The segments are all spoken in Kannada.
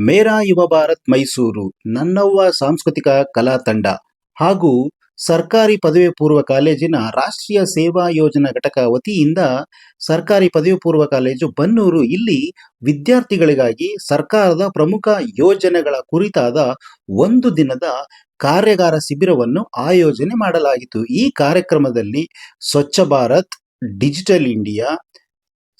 ಮೇರಾ ಯುವ ಭಾರತ್ ಮೈಸೂರು ನನ್ನವ್ವ ಸಾಂಸ್ಕೃತಿಕ ಕಲಾ ತಂಡ ಹಾಗೂ ಸರ್ಕಾರಿ ಪದವಿ ಪೂರ್ವ ಕಾಲೇಜಿನ ರಾಷ್ಟ್ರೀಯ ಸೇವಾ ಯೋಜನಾ ಘಟಕ ವತಿಯಿಂದ ಸರ್ಕಾರಿ ಪದವಿ ಪೂರ್ವ ಕಾಲೇಜು ಬನ್ನೂರು ಇಲ್ಲಿ ವಿದ್ಯಾರ್ಥಿಗಳಿಗಾಗಿ ಸರ್ಕಾರದ ಪ್ರಮುಖ ಯೋಜನೆಗಳ ಕುರಿತಾದ ಒಂದು ದಿನದ ಕಾರ್ಯಾಗಾರ ಶಿಬಿರವನ್ನು ಆಯೋಜನೆ ಮಾಡಲಾಗಿತ್ತು. ಈ ಕಾರ್ಯಕ್ರಮದಲ್ಲಿ Swachh Bharat, digital India,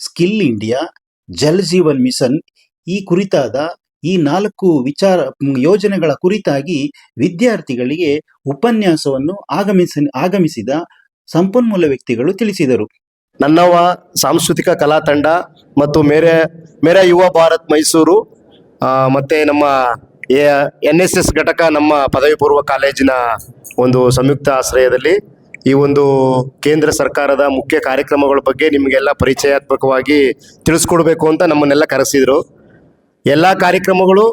skill India, Jal Jeevan mission ಈ ಕುರಿತಾದ ಈ ನಾಲ್ಕು ವಿಚಾರ ಯೋಜನೆಗಳ ಕುರಿತಾಗಿ ವಿದ್ಯಾರ್ಥಿಗಳಿಗೆ ಉಪನ್ಯಾಸವನ್ನು ಆಗಮಿಸ, ಆಗಮಿಸಿದ ಸಂಪನ್ಮೂಲ ವ್ಯಕ್ತಿಗಳು ತಿಳಿಸಿದರು. ನನ್ನವ ಸಾಂಸ್ಕೃತಿಕ ಕಲಾ ತಂಡ ಮತ್ತು ಮೇರೆ ಮೇರೆ ಯುವ ಭಾರತ್ ಮೈಸೂರು ಮತ್ತೆ ನಮ್ಮ ಎನ್ ಎಸ್ ಎಸ್ ಘಟಕ ನಮ್ಮ ಪದವಿ ಪೂರ್ವ ಕಾಲೇಜಿನ ಒಂದು ಸಂಯುಕ್ತ ಆಶ್ರಯದಲ್ಲಿ ಈ ಒಂದು ಕೇಂದ್ರ ಸರ್ಕಾರದ ಮುಖ್ಯ ಕಾರ್ಯಕ್ರಮಗಳ ಬಗ್ಗೆ ನಿಮಗೆಲ್ಲ ಪರಿಚಯಾತ್ಮಕವಾಗಿ ತಿಳಿಸ್ಕೊಡ್ಬೇಕು ಅಂತ ನಮ್ಮನ್ನೆಲ್ಲ ಕರೆಸಿದ್ರು. ಎಲ್ಲ ಕಾರ್ಯಕ್ರಮಗಳು,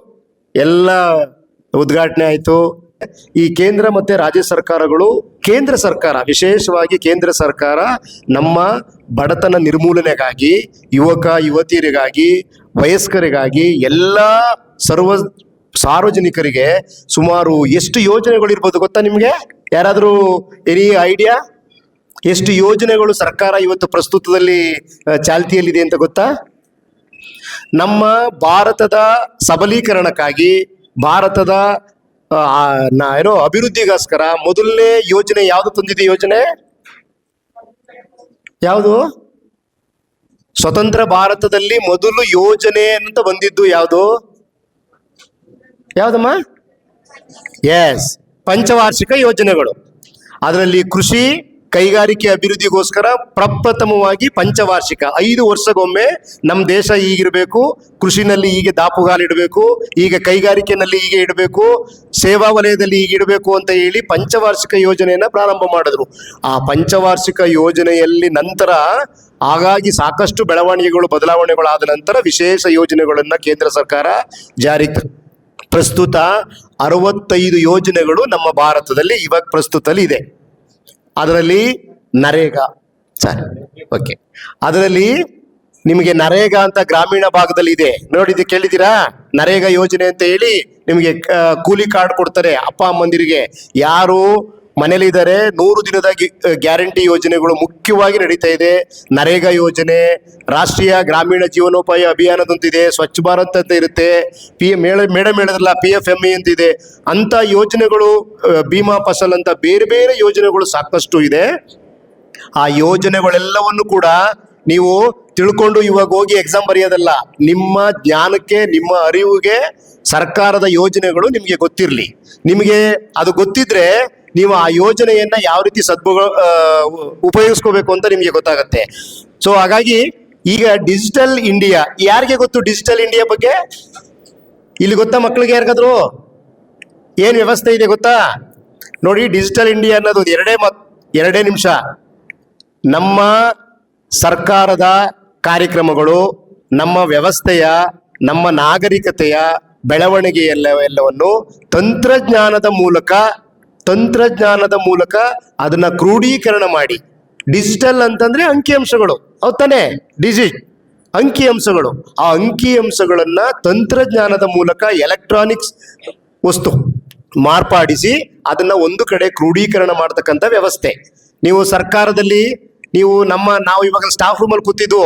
ಎಲ್ಲ ಉದ್ಘಾಟನೆ ಆಯಿತು. ಈ ಕೇಂದ್ರ ಮತ್ತೆ ರಾಜ್ಯ ಸರ್ಕಾರಗಳು, ಕೇಂದ್ರ ಸರ್ಕಾರ, ವಿಶೇಷವಾಗಿ ಕೇಂದ್ರ ಸರ್ಕಾರ ನಮ್ಮ ಬಡತನ ನಿರ್ಮೂಲನೆಗಾಗಿ, ಯುವಕ, ಯುವತಿಯರಿಗಾಗಿ, ವಯಸ್ಕರಿಗಾಗಿ ಎಲ್ಲ ಸರ್ವ ಸಾರ್ವಜನಿಕರಿಗೆ ಸುಮಾರು ಎಷ್ಟು ಯೋಜನೆಗಳು ಇರ್ಬೋದು ಗೊತ್ತಾ ನಿಮಗೆ? ಯಾರಾದರೂ ಎನಿ ಐಡಿಯಾ? ಎಷ್ಟು ಯೋಜನೆಗಳು ಸರ್ಕಾರ ಇವತ್ತು ಪ್ರಸ್ತುತದಲ್ಲಿ, ಚಾಲ್ತಿಯಲ್ಲಿದೆ ಅಂತ ಗೊತ್ತಾ? ನಮ್ಮ ಭಾರತದ ಸಬಲೀಕರಣಕ್ಕಾಗಿ ಭಾರತದ ಏನೋ ಅಭಿವೃದ್ಧಿಗೋಸ್ಕರ ಮೊದಲನೇ ಯೋಜನೆ ಯಾವುದು ತಂದಿದೆ ಯೋಜನೆ? ಯಾವುದು? ಸ್ವತಂತ್ರ ಭಾರತದಲ್ಲಿ ಮೊದಲು ಯೋಜನೆ ಅಂತ ಬಂದಿದ್ದು ಯಾವುದು? ಯಾವ್ದಮ್ಮ? ಎಸ್ ಪಂಚವಾರ್ಷಿಕ ಯೋಜನೆಗಳು. ಅದರಲ್ಲಿ ಕೃಷಿ ಕೈಗಾರಿಕೆ ಅಭಿವೃದ್ಧಿಗೋಸ್ಕರ ಪ್ರಪ್ರಥಮವಾಗಿ ಪಂಚವಾರ್ಷಿಕ ಐದು ವರ್ಷಗೊಮ್ಮೆ ನಮ್ಮ ದೇಶ ಈಗಿರಬೇಕು, ಕೃಷಿನಲ್ಲಿ ಹೀಗೆ ದಾಪುಗಾಲಿಡಬೇಕು ಈಗ ಕೈಗಾರಿಕೆನಲ್ಲಿ ಹೀಗೆ ಇಡಬೇಕು, ಸೇವಾ ವಲಯದಲ್ಲಿ ಹೀಗೆ ಇಡಬೇಕು ಅಂತ ಹೇಳಿ ಪಂಚವಾರ್ಷಿಕ ಯೋಜನೆಯನ್ನ ಪ್ರಾರಂಭ ಮಾಡಿದ್ರು. ಆ ಪಂಚವಾರ್ಷಿಕ ಯೋಜನೆಯಲ್ಲಿ ನಂತರ ಹಾಗಾಗಿ ಸಾಕಷ್ಟು ಬೆಳವಣಿಗೆಗಳು ಬದಲಾವಣೆಗಳಾದ ನಂತರ ವಿಶೇಷ ಯೋಜನೆಗಳನ್ನು ಕೇಂದ್ರ ಸರ್ಕಾರ ಜಾರಿ ಪ್ರಸ್ತುತ ಅರವತ್ತೈದು ಯೋಜನೆಗಳು ನಮ್ಮ ಭಾರತದಲ್ಲಿ ಇವಾಗ ಪ್ರಸ್ತುತದಲ್ಲಿ ಇದೆ. ಅದರಲ್ಲಿ ನರೇಗಾ. ಸರ್ ಓಕೆ ಅದರಲ್ಲಿ ನಿಮಗೆ ನರೇಗಾ ಅಂತ ಗ್ರಾಮೀಣ ಭಾಗದಲ್ಲಿ ಇದೆ ನೋಡಿದ್ದು ಕೇಳಿದ್ದೀರಾ? ನರೇಗಾ ಯೋಜನೆ ಅಂತ ಹೇಳಿ ನಿಮಗೆ ಕೂಲಿ ಕಾರ್ಡ್ ಕೊಡ್ತಾರೆ ಅಪ್ಪ ಅಮ್ಮಂದಿರಿಗೆ. ಯಾರು ಮನೇಲಿದ್ದಾರೆ ನೂರು ದಿನದ ಗ್ಯಾರಂಟಿ ಯೋಜನೆಗಳು ಮುಖ್ಯವಾಗಿ ನಡೀತಾ ಇದೆ. ನರೇಗಾ ಯೋಜನೆ, ರಾಷ್ಟ್ರೀಯ ಗ್ರಾಮೀಣ ಜೀವನೋಪಾಯ ಅಭಿಯಾನದಂತಿದೆ ಸ್ವಚ್ಛ ಭಾರತ್ ಅಂತ ಇರುತ್ತೆ. ಪಿ ಮೇಳ ಮೇಡಮ್ ಹೇಳಿದ್ರಲ್ಲ, ಪಿ ಎಫ್ ಎಂ ಇ ಅಂತ ಯೋಜನೆಗಳು ಭೀಮಾ ಫಸಲ್ ಅಂತ ಬೇರೆ ಬೇರೆ ಯೋಜನೆಗಳು ಸಾಕಷ್ಟು ಇದೆ. ಆ ಯೋಜನೆಗಳೆಲ್ಲವನ್ನು ಕೂಡ ನೀವು ತಿಳ್ಕೊಂಡು ಇವಾಗ ಹೋಗಿ ಎಕ್ಸಾಮ್ ಬರೆಯೋದಲ್ಲ, ನಿಮ್ಮ ಜ್ಞಾನಕ್ಕೆ, ನಿಮ್ಮ ಅರಿವುಗೆ ಸರ್ಕಾರದ ಯೋಜನೆಗಳು ನಿಮಗೆ ಗೊತ್ತಿರಲಿ. ನಿಮಗೆ ಅದು ಗೊತ್ತಿದ್ರೆ ನೀವು ಆ ಯೋಜನೆಯನ್ನ ಯಾವ ರೀತಿ ಸದ್ಭುಗ ಉಪಯೋಗಿಸ್ಕೋಬೇಕು ಅಂತ ನಿಮಗೆ ಗೊತ್ತಾಗುತ್ತೆ. ಸೊ ಹಾಗಾಗಿ ಈಗ ಡಿಜಿಟಲ್ ಇಂಡಿಯಾ ಯಾರಿಗೆ ಗೊತ್ತು ಡಿಜಿಟಲ್ ಇಂಡಿಯಾ ಬಗ್ಗೆ? ಇಲ್ಲಿ ಗೊತ್ತಾ ಮಕ್ಕಳಿಗೆ ಯಾರಿಗಾದ್ರು? ಏನ್ ವ್ಯವಸ್ಥೆ ಇದೆ ಗೊತ್ತಾ? ನೋಡಿ ಡಿಜಿಟಲ್ ಇಂಡಿಯಾ ಅನ್ನೋದು ಎರಡೇ ಮತ್ ಎರಡೇ ನಿಮಿಷ. ನಮ್ಮ ಸರ್ಕಾರದ ಕಾರ್ಯಕ್ರಮಗಳು, ನಮ್ಮ ವ್ಯವಸ್ಥೆಯ, ನಮ್ಮ ನಾಗರಿಕತೆಯ ಬೆಳವಣಿಗೆ ಎಲ್ಲ ಎಲ್ಲವನ್ನು ತಂತ್ರಜ್ಞಾನದ ಮೂಲಕ ತಂತ್ರಜ್ಞಾನದ ಮೂಲಕ ಅದನ್ನ ಕ್ರೋಢೀಕರಣ ಮಾಡಿ. ಡಿಜಿಟಲ್ ಅಂತಂದ್ರೆ ಅಂಕಿಅಂಶಗಳು ಅವು ತಾನೇ? ಡಿಜಿಟ್ ಅಂಕಿಅಂಶಗಳು ಆ ಅಂಕಿಅಂಶಗಳನ್ನ ತಂತ್ರಜ್ಞಾನದ ಮೂಲಕ ಎಲೆಕ್ಟ್ರಾನಿಕ್ಸ್ ವಸ್ತು ಮಾರ್ಪಾಡಿಸಿ ಅದನ್ನ ಒಂದು ಕಡೆ ಕ್ರೋಢೀಕರಣ ಮಾಡತಕ್ಕಂಥ ವ್ಯವಸ್ಥೆ. ನೀವು ಸರ್ಕಾರದಲ್ಲಿ ನೀವು ನಮ್ಮ, ನಾವು ಇವಾಗ ಸ್ಟಾಫ್ ರೂಮಲ್ಲಿ ಕೂತಿದ್ದು,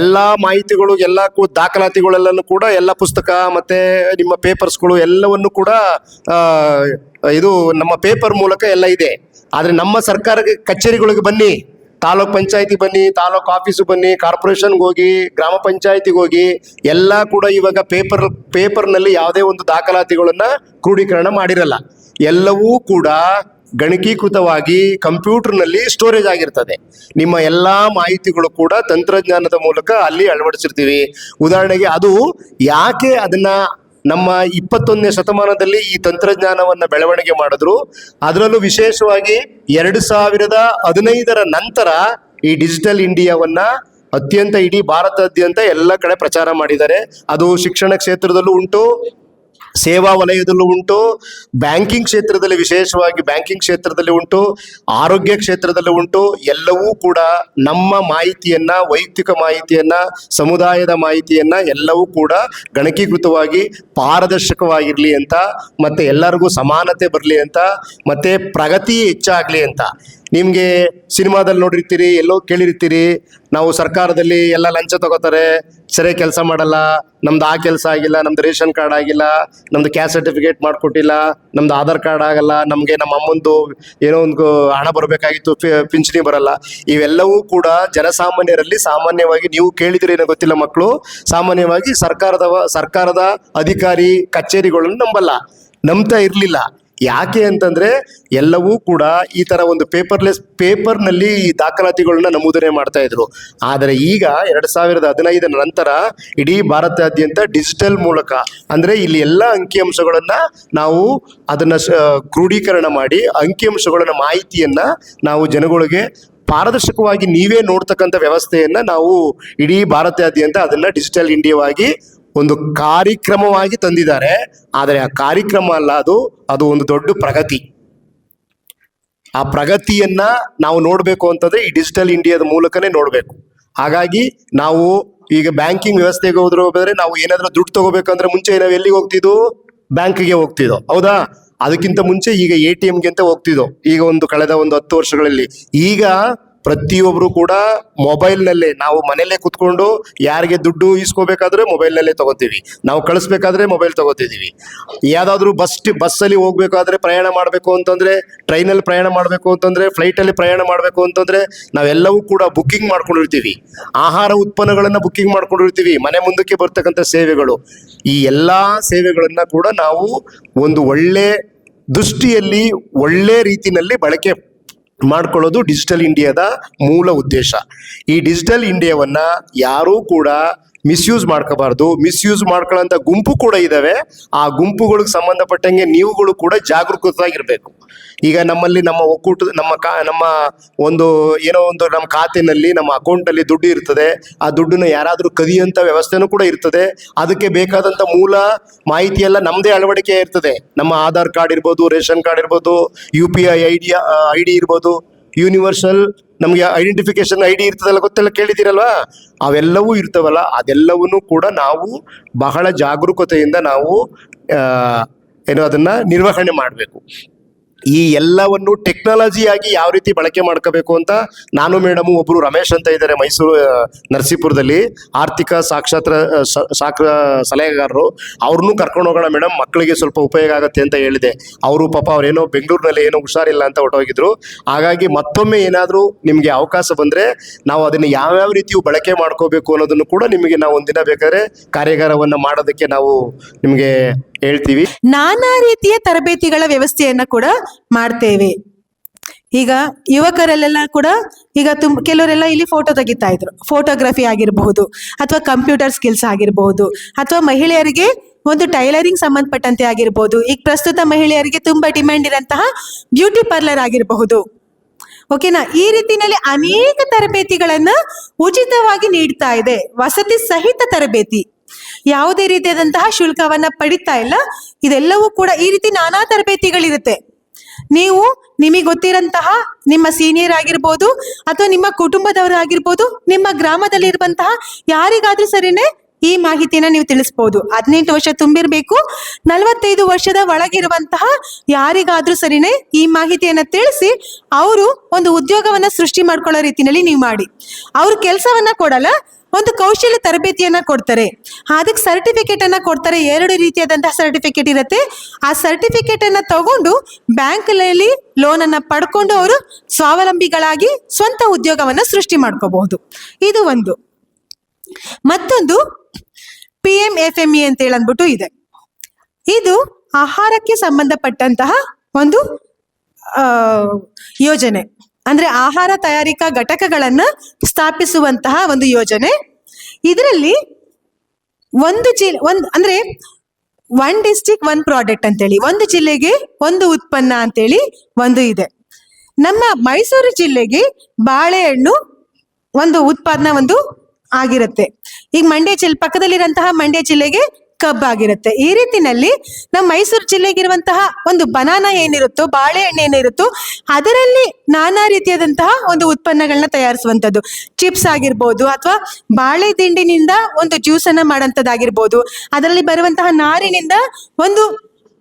ಎಲ್ಲಾ ಮಾಹಿತಿಗಳು, ಎಲ್ಲ ದಾಖಲಾತಿಗಳೆಲ್ಲನೂ ಕೂಡ ಎಲ್ಲ ಪುಸ್ತಕ ಮತ್ತೆ ನಿಮ್ಮ ಪೇಪರ್ಸ್ಗಳು ಎಲ್ಲವನ್ನು ಕೂಡ ಇದು ನಮ್ಮ ಪೇಪರ್ ಮೂಲಕ ಎಲ್ಲ ಇದೆ. ಆದರೆ ನಮ್ಮ ಸರ್ಕಾರ ಕಚೇರಿಗಳಿಗೆ ಬನ್ನಿ. ತಾಲೂಕ್ ಪಂಚಾಯತಿ ಬನ್ನಿ, ತಾಲೂಕ್ ಆಫೀಸು ಬನ್ನಿ ಕಾರ್ಪೊರೇಷನ್ಗೆ ಹೋಗಿ, ಗ್ರಾಮ ಪಂಚಾಯತಿಗೆ ಹೋಗಿ, ಎಲ್ಲ ಕೂಡ ಇವಾಗ ಪೇಪರ್ ಪೇಪರ್ನಲ್ಲಿ ಯಾವುದೇ ಒಂದು ದಾಖಲಾತಿಗಳನ್ನ ಕ್ರೋಢೀಕರಣ ಮಾಡಿರಲ್ಲ. ಎಲ್ಲವೂ ಕೂಡ ಗಣಕೀಕೃತವಾಗಿ ಕಂಪ್ಯೂಟರ್ನಲ್ಲಿ ಸ್ಟೋರೇಜ್ ಆಗಿರ್ತದೆ. ನಿಮ್ಮ ಎಲ್ಲ ಮಾಹಿತಿಗಳು ಕೂಡ ತಂತ್ರಜ್ಞಾನದ ಮೂಲಕ ಅಲ್ಲಿ ಅಳವಡಿಸಿರ್ತೀವಿ. ಉದಾಹರಣೆಗೆ ಅದು ಯಾಕೆ ಅದನ್ನ ನಮ್ಮ ಇಪ್ಪತ್ತೊಂದನೇ ಶತಮಾನದಲ್ಲಿ ಈ ತಂತ್ರಜ್ಞಾನವನ್ನ ಬೆಳವಣಿಗೆ ಮಾಡಿದ್ರು? ಅದರಲ್ಲೂ ವಿಶೇಷವಾಗಿ ಎರಡು ಸಾವಿರದ ಹದಿನೈದರ ನಂತರ ಈ ಡಿಜಿಟಲ್ ಇಂಡಿಯಾವನ್ನ ಅತ್ಯಂತ ಇಡೀ ಭಾರತಾದ್ಯಂತ ಎಲ್ಲ ಕಡೆ ಪ್ರಚಾರ ಮಾಡಿದ್ದಾರೆ. ಅದು ಶಿಕ್ಷಣ ಕ್ಷೇತ್ರದಲ್ಲೂ ಉಂಟು ಸೇವಾ ವಲಯದಲ್ಲೂ ಉಂಟು, ಬ್ಯಾಂಕಿಂಗ್ ಕ್ಷೇತ್ರದಲ್ಲಿ ವಿಶೇಷವಾಗಿ ಬ್ಯಾಂಕಿಂಗ್ ಕ್ಷೇತ್ರದಲ್ಲಿ ಉಂಟು, ಆರೋಗ್ಯ ಕ್ಷೇತ್ರದಲ್ಲಿ ಉಂಟು, ಎಲ್ಲವೂ ಕೂಡ ನಮ್ಮ ಮಾಹಿತಿಯನ್ನ, ವೈಯಕ್ತಿಕ ಮಾಹಿತಿಯನ್ನ, ಸಮುದಾಯದ ಮಾಹಿತಿಯನ್ನ ಎಲ್ಲವೂ ಕೂಡ ಗಣಕೀಕೃತವಾಗಿ ಪಾರದರ್ಶಕವಾಗಿರಲಿ ಅಂತ, ಮತ್ತೆ ಎಲ್ಲರಿಗೂ ಸಮಾನತೆ ಬರಲಿ ಅಂತ, ಮತ್ತೆ ಪ್ರಗತಿ ಹೆಚ್ಚಾಗ್ಲಿ ಅಂತ. ನಿಮ್ಗೆ ಸಿನಿಮಾದಲ್ಲಿ ನೋಡಿರ್ತೀರಿ, ಎಲ್ಲೋ ಕೇಳಿರ್ತೀರಿ, ನಾವು ಸರ್ಕಾರದಲ್ಲಿ ಎಲ್ಲ ಲಂಚ ತಗೋತಾರೆ ಸರಿಯಾಗಿ ಕೆಲಸ ಮಾಡಲ್ಲ, ನಮ್ದು ಆ ಕೆಲಸ ಆಗಿಲ್ಲ, ನಮ್ದು ರೇಷನ್ ಕಾರ್ಡ್ ಆಗಿಲ್ಲ, ನಮ್ದು ಕ್ಯಾಸ್ಟ್ ಸರ್ಟಿಫಿಕೇಟ್ ಮಾಡಿಕೊಟ್ಟಿಲ್ಲ, ನಮ್ದು ಆಧಾರ್ ಕಾರ್ಡ್ ಆಗಲ್ಲ, ನಮಗೆ ನಮ್ಮ ಅಮ್ಮಂದು ಏನೋ ಒಂದು ಹಣ ಬರಬೇಕಾಗಿತ್ತು ಪಿಂಚಣಿ ಬರಲ್ಲ. ಇವೆಲ್ಲವೂ ಕೂಡ ಜನಸಾಮಾನ್ಯರಲ್ಲಿ ಸಾಮಾನ್ಯವಾಗಿ ನೀವು ಕೇಳಿದ್ರೆ ಏನೋ ಗೊತ್ತಿಲ್ಲ ಮಕ್ಕಳು, ಸಾಮಾನ್ಯವಾಗಿ ಸರ್ಕಾರದ ಸರ್ಕಾರದ ಅಧಿಕಾರಿ ಕಚೇರಿಗಳನ್ನು ನಂಬಲ್ಲ. ನಂಬ್ತಾ ಇರಲಿಲ್ಲ. ಯಾಕೆ ಅಂತಂದ್ರೆ ಎಲ್ಲವೂ ಕೂಡ ಈ ತರ ಒಂದು ಪೇಪರ್ಲೆಸ್ ಪೇಪರ್ನಲ್ಲಿ ಈ ದಾಖಲಾತಿಗಳನ್ನ ನಮೂದನೆ ಮಾಡ್ತಾ ಇದ್ರು. ಆದರೆ ಈಗ ಎರಡ್ ಸಾವಿರದ ಹದಿನೈದರ ನಂತರ ಇಡೀ ಭಾರತಾದ್ಯಂತ ಡಿಜಿಟಲ್ ಮೂಲಕ, ಅಂದ್ರೆ ಇಲ್ಲಿ ಎಲ್ಲ ಅಂಕಿಅಂಶಗಳನ್ನ ನಾವು ಅದನ್ನ ಕ್ರೋಢೀಕರಣ ಮಾಡಿ ಅಂಕಿಅಂಶಗಳನ್ನ ಮಾಹಿತಿಯನ್ನ ನಾವು ಜನಗಳಿಗೆ ಪಾರದರ್ಶಕವಾಗಿ ನೀವೇ ನೋಡ್ತಕ್ಕಂಥ ವ್ಯವಸ್ಥೆಯನ್ನ ನಾವು ಇಡೀ ಭಾರತಾದ್ಯಂತ ಅದನ್ನ ಡಿಜಿಟಲ್ ಇಂಡಿಯಾವಾಗಿ ಒಂದು ಕಾರ್ಯಕ್ರಮವಾಗಿ ತಂದಿದ್ದಾರೆ. ಆದರೆ ಆ ಕಾರ್ಯಕ್ರಮ ಅಲ್ಲ ಅದು ಅದು ಒಂದು ದೊಡ್ಡ ಪ್ರಗತಿ. ಆ ಪ್ರಗತಿಯನ್ನ ನಾವು ನೋಡಬೇಕು ಅಂತಂದ್ರೆ ಈ ಡಿಜಿಟಲ್ ಇಂಡಿಯಾದ ಮೂಲಕನೇ ನೋಡಬೇಕು. ಹಾಗಾಗಿ ನಾವು ಈಗ ಬ್ಯಾಂಕಿಂಗ್ ವ್ಯವಸ್ಥೆಗೆ ಹೋದ್ರು ಹೋದ್ರೆ ನಾವು ಏನಾದ್ರೂ ದುಡ್ಡು ತಗೋಬೇಕಂದ್ರೆ ಮುಂಚೆ ನಾವು ಎಲ್ಲಿಗೆ ಹೋಗ್ತಿದ್ವು? ಬ್ಯಾಂಕ್ಗೆ ಹೋಗ್ತಿದ್ದೋ. ಹೌದಾ? ಅದಕ್ಕಿಂತ ಮುಂಚೆ ಈಗ ಎ ಟಿ ಎಂಗೆ ಅಂತ ಹೋಗ್ತಿದ್ದೋ. ಈಗ ಒಂದು ಕಳೆದ ಒಂದು ಹತ್ತು ವರ್ಷಗಳಲ್ಲಿ. ಈಗ ಪ್ರತಿಯೊಬ್ರು ಕೂಡ ಮೊಬೈಲ್ನಲ್ಲೇ ನಾವು ಮನೆಯಲ್ಲೇ ಕುತ್ಕೊಂಡು ಯಾರಿಗೆ ದುಡ್ಡು ಇಸ್ಕೋಬೇಕಾದ್ರೆ ಮೊಬೈಲ್ನಲ್ಲೇ ತಗೋತೀವಿ. ನಾವು ಕಳಿಸ್ಬೇಕಾದ್ರೆ ಮೊಬೈಲ್ ತಗೋತಿದೀವಿ. ಯಾವ್ದಾದ್ರು ಬಸ್ ಬಸ್ಸಲ್ಲಿ ಹೋಗ್ಬೇಕಾದ್ರೆ ಪ್ರಯಾಣ ಮಾಡಬೇಕು ಅಂತಂದ್ರೆ, ಟ್ರೈನಲ್ಲಿ ಪ್ರಯಾಣ ಮಾಡಬೇಕು ಅಂತಂದ್ರೆ ಫ್ಲೈಟಲ್ಲಿ ಪ್ರಯಾಣ ಮಾಡಬೇಕು ಅಂತಂದ್ರೆ ನಾವೆಲ್ಲವೂ ಕೂಡ ಬುಕ್ಕಿಂಗ್ ಮಾಡ್ಕೊಂಡಿರ್ತೀವಿ. ಆಹಾರ ಉತ್ಪನ್ನಗಳನ್ನ ಬುಕ್ಕಿಂಗ್ ಮಾಡ್ಕೊಂಡಿರ್ತೀವಿ. ಮನೆ ಮುಂದಕ್ಕೆ ಬರ್ತಕ್ಕಂಥ ಸೇವೆಗಳು. ಈ ಎಲ್ಲಾ ಸೇವೆಗಳನ್ನ ಕೂಡ ನಾವು ಒಂದು ಒಳ್ಳೆ ದೃಷ್ಟಿಯಲ್ಲಿ, ಒಳ್ಳೆ ರೀತಿಯಲ್ಲಿ ಬಳಕೆ ಮಾಡ್ಕೊಳ್ಳೋದು ಡಿಜಿಟಲ್ ಇಂಡಿಯಾದ ಮೂಲ ಉದ್ದೇಶ. ಈ ಡಿಜಿಟಲ್ ಇಂಡಿಯಾವನ್ನ ಯಾರೂ ಕೂಡ ಮಿಸ್ಯೂಸ್ ಮಾಡ್ಕೋಬಾರ್ದು, ಮಿಸ್ಯೂಸ್ ಮಾಡ್ಕೊಳ್ಳೋಂಥ ಗುಂಪು ಕೂಡ ಇದ್ದಾವೆ ಆ ಗುಂಪುಗಳಿಗೆ ಸಂಬಂಧಪಟ್ಟಂಗೆ ನೀವುಗಳು ಕೂಡ ಜಾಗರೂಕರಾಗಿರ್ಬೇಕು. ಈಗ ನಮ್ಮಲ್ಲಿ ನಮ್ಮ ಒಕ್ಕೂಟ ನಮ್ಮ ಕಾ, ನಮ್ಮ ಒಂದು ಏನೋ ಒಂದು ನಮ್ಮ ಖಾತೆನಲ್ಲಿ, ನಮ್ಮ ಅಕೌಂಟಲ್ಲಿ ದುಡ್ಡು ಇರ್ತದೆ. ಆ ದುಡ್ಡನ್ನು ಯಾರಾದರೂ ಕದಿಯಂತ ವ್ಯವಸ್ಥೆನೂ ಕೂಡ ಇರ್ತದೆ. ಅದಕ್ಕೆ ಬೇಕಾದಂಥ ಮೂಲ ಮಾಹಿತಿ ಎಲ್ಲ ನಮ್ಮದೇ ಅಳವಡಿಕೆ ಇರ್ತದೆ. ನಮ್ಮ ಆಧಾರ್ ಕಾರ್ಡ್ ಇರ್ಬೋದು, ರೇಷನ್ ಕಾರ್ಡ್ ಇರ್ಬೋದು, U P I ID D I D ಇರ್ಬೋದು. ಯೂನಿವರ್ಸಲ್ ನಮಗೆ ಐಡೆಂಟಿಫಿಕೇಶನ್ ಐ ಡಿ ಇರ್ತದಲ್ಲ ಗೊತ್ತೆಲ್ಲ ಕೇಳಿದ್ದೀರಲ್ವಾ? ಅವೆಲ್ಲವೂ ಇರ್ತವಲ್ಲ, ಅದೆಲ್ಲವನ್ನೂ ಕೂಡ ನಾವು ಬಹಳ ಜಾಗರೂಕತೆಯಿಂದ ನಾವು ಏನು ಅದನ್ನ ನಿರ್ವಹಣೆ ಮಾಡಬೇಕು. ಈ ಎಲ್ಲವನ್ನು ಟೆಕ್ನಾಲಜಿಯಾಗಿ ಯಾವ ರೀತಿ ಬಳಕೆ ಮಾಡ್ಕೋಬೇಕು ಅಂತ ನಾನು ಮೇಡಮ್ ಒಬ್ರು ರಮೇಶ್ ಅಂತ ಇದ್ದಾರೆ ಮೈಸೂರು ನರಸೀಪುರದಲ್ಲಿ. ಆರ್ಥಿಕ ಸಾಕ್ಷಾತ್ರ ಸಾಕ್ರ, ಸಲಹೆಗಾರರು. ಅವ್ರನ್ನೂ ಕರ್ಕೊಂಡು ಹೋಗೋಣ ಮೇಡಮ್ ಮಕ್ಕಳಿಗೆ ಸ್ವಲ್ಪ ಉಪಯೋಗ ಆಗುತ್ತೆ ಅಂತ ಹೇಳಿದೆ. ಅವರು ಪಾಪ ಅವ್ರೇನೋ ಬೆಂಗಳೂರಿನಲ್ಲಿ ಏನೋ ಹುಷಾರಿಲ್ಲ ಅಂತ ಹೊರಟೋಗಿದ್ರು. ಹಾಗಾಗಿ ಮತ್ತೊಮ್ಮೆ ಏನಾದರೂ ನಿಮಗೆ ಅವಕಾಶ ಬಂದರೆ ನಾವು ಅದನ್ನು ಯಾವ್ಯಾವ ರೀತಿಯು ಬಳಕೆ ಮಾಡ್ಕೋಬೇಕು ಅನ್ನೋದನ್ನು ಕೂಡ ನಿಮಗೆ ನಾವು ಒಂದಿನ ಬೇಕಾದ್ರೆ ಕಾರ್ಯಾಗಾರವನ್ನು ಮಾಡೋದಕ್ಕೆ ನಾವು ನಿಮಗೆ ಹೇಳ್ತೀವಿ. ನಾನಾ ರೀತಿಯ ತರಬೇತಿಗಳ ವ್ಯವಸ್ಥೆಯನ್ನ ಕೂಡ ಮಾಡ್ತೇವೆ. ಈಗ ಯುವಕರಲ್ಲೆಲ್ಲ ಕೂಡ ಈಗ ತುಂಬ ಕೆಲವರೆಲ್ಲ ಇಲ್ಲಿ ಫೋಟೋ ತೆಗಿತಾ ಇದ್ರು. ಫೋಟೋಗ್ರಫಿ ಆಗಿರಬಹುದು ಅಥವಾ ಕಂಪ್ಯೂಟರ್ ಸ್ಕಿಲ್ಸ್ ಆಗಿರಬಹುದು ಅಥವಾ ಮಹಿಳೆಯರಿಗೆ ಒಂದು ಟೈಲರಿಂಗ್ ಸಂಬಂಧಪಟ್ಟಂತೆ ಆಗಿರಬಹುದು. ಈಗ ಪ್ರಸ್ತುತ ಮಹಿಳೆಯರಿಗೆ ತುಂಬಾ ಡಿಮ್ಯಾಂಡ್ ಇರಂತಹ ಬ್ಯೂಟಿ ಪಾರ್ಲರ್ ಆಗಿರಬಹುದು. ಓಕೆನಾ ಈ ರೀತಿಯಲ್ಲಿ ಅನೇಕ ತರಬೇತಿಗಳನ್ನ ಉಚಿತವಾಗಿ ನೀಡ್ತಾ ಇದೆ. ವಸತಿ ಸಹಿತ ತರಬೇತಿ. ಯಾವುದೇ ರೀತಿಯಾದಂತಹ ಶುಲ್ಕವನ್ನ ಪಡಿತಾ ಇಲ್ಲ. ಇದೆಲ್ಲವೂ ಕೂಡ ಈ ರೀತಿ ನಾನಾ ತರಬೇತಿಗಳಿರುತ್ತೆ. ನೀವು ನಿಮಗೆ ಗೊತ್ತಿರಂತಹ ನಿಮ್ಮ ಸೀನಿಯರ್ ಆಗಿರ್ಬೋದು ಅಥವಾ ನಿಮ್ಮ ಕುಟುಂಬದವರಾಗಿರ್ಬೋದು, ನಿಮ್ಮ ಗ್ರಾಮದಲ್ಲಿರುವಂತಹ ಯಾರಿಗಾದ್ರೂ ಸರಿನೇ ಈ ಮಾಹಿತಿಯನ್ನ ನೀವು ತಿಳಿಸ್ಬೋದು. ಹದಿನೆಂಟು ವರ್ಷ ತುಂಬಿರಬೇಕು. ನಲವತ್ತೈದು ವರ್ಷದ ಒಳಗಿರುವಂತಹ ಯಾರಿಗಾದ್ರೂ ಸರಿನೇ ಈ ಮಾಹಿತಿಯನ್ನ ತಿಳಿಸಿ ಅವರು ಒಂದು ಉದ್ಯೋಗವನ್ನ ಸೃಷ್ಟಿ ಮಾಡ್ಕೊಳ್ಳೋ ರೀತಿಯಲ್ಲಿ ನೀವು ಮಾಡಿ. ಅವ್ರ ಕೆಲಸವನ್ನ ಕೊಡಲ್ಲ, ಒಂದು ಕೌಶಲ್ಯ ತರಬೇತಿಯನ್ನ ಕೊಡ್ತಾರೆ. ಅದಕ್ಕೆ ಸರ್ಟಿಫಿಕೇಟ್ ಅನ್ನ ಕೊಡ್ತಾರೆ. ಎರಡು ರೀತಿಯಾದಂತಹ ಸರ್ಟಿಫಿಕೇಟ್ ಇರುತ್ತೆ. ಆ ಸರ್ಟಿಫಿಕೇಟ್ ಅನ್ನ ತಗೊಂಡು ಬ್ಯಾಂಕಲ್ಲಿ ಲೋನ್ ಅನ್ನ ಪಡ್ಕೊಂಡು ಅವರು ಸ್ವಾವಲಂಬಿಗಳಾಗಿ ಸ್ವಂತ ಉದ್ಯೋಗವನ್ನ ಸೃಷ್ಟಿ ಮಾಡ್ಕೋಬಹುದು. ಇದು ಒಂದು. ಮತ್ತೊಂದು P M F M E ಅಂತೇಳಿ ಅಂದ್ಬಿಟ್ಟು ಇದೆ. ಇದು ಆಹಾರಕ್ಕೆ ಸಂಬಂಧಪಟ್ಟಂತಹ ಒಂದು ಯೋಜನೆ. ಅಂದ್ರೆ ಆಹಾರ ತಯಾರಿಕಾ ಘಟಕಗಳನ್ನ ಸ್ಥಾಪಿಸುವಂತಹ ಒಂದು ಯೋಜನೆ. ಇದರಲ್ಲಿ ಒಂದು ಜಿಲ್ಲೆ ಒಂದು, ಅಂದ್ರೆ ಒನ್ ಡಿಸ್ಟಿಕ್ ಒನ್ ಪ್ರಾಡಕ್ಟ್ ಅಂತೇಳಿ, ಒಂದು ಜಿಲ್ಲೆಗೆ ಒಂದು ಉತ್ಪನ್ನ ಅಂತೇಳಿ ಒಂದು ಇದೆ. ನಮ್ಮ ಮೈಸೂರು ಜಿಲ್ಲೆಗೆ ಬಾಳೆಹಣ್ಣು ಒಂದು ಉತ್ಪನ್ನ ಒಂದು ಆಗಿರುತ್ತೆ. ಈಗ ಮಂಡ್ಯ ಜಿಲ್ಲೆ ಪಕ್ಕದಲ್ಲಿರುವಂತಹ ಮಂಡ್ಯ ಜಿಲ್ಲೆಗೆ ಕಬ್ಬಾಗಿರುತ್ತೆ. ಈ ರೀತಿನಲ್ಲಿ ನಮ್ಮ ಮೈಸೂರು ಜಿಲ್ಲೆಗಿರುವಂತಹ ಒಂದು ಬನಾನ ಏನಿರುತ್ತೋ ಬಾಳೆಹಣ್ಣು ಏನಿರುತ್ತೋ, ಅದರಲ್ಲಿ ನಾನಾ ರೀತಿಯಾದಂತಹ ಒಂದು ಉತ್ಪನ್ನಗಳನ್ನ ತಯಾರಿಸುವಂಥದ್ದು. ಚಿಪ್ಸ್ ಆಗಿರ್ಬೋದು ಅಥವಾ ಬಾಳೆ ದಿಂಡಿನಿಂದ ಒಂದು ಜ್ಯೂಸ್ ಅನ್ನ ಮಾಡೋಂಥದ್ದಾಗಿರ್ಬೋದು. ಅದರಲ್ಲಿ ಬರುವಂತಹ ನಾರಿನಿಂದ ಒಂದು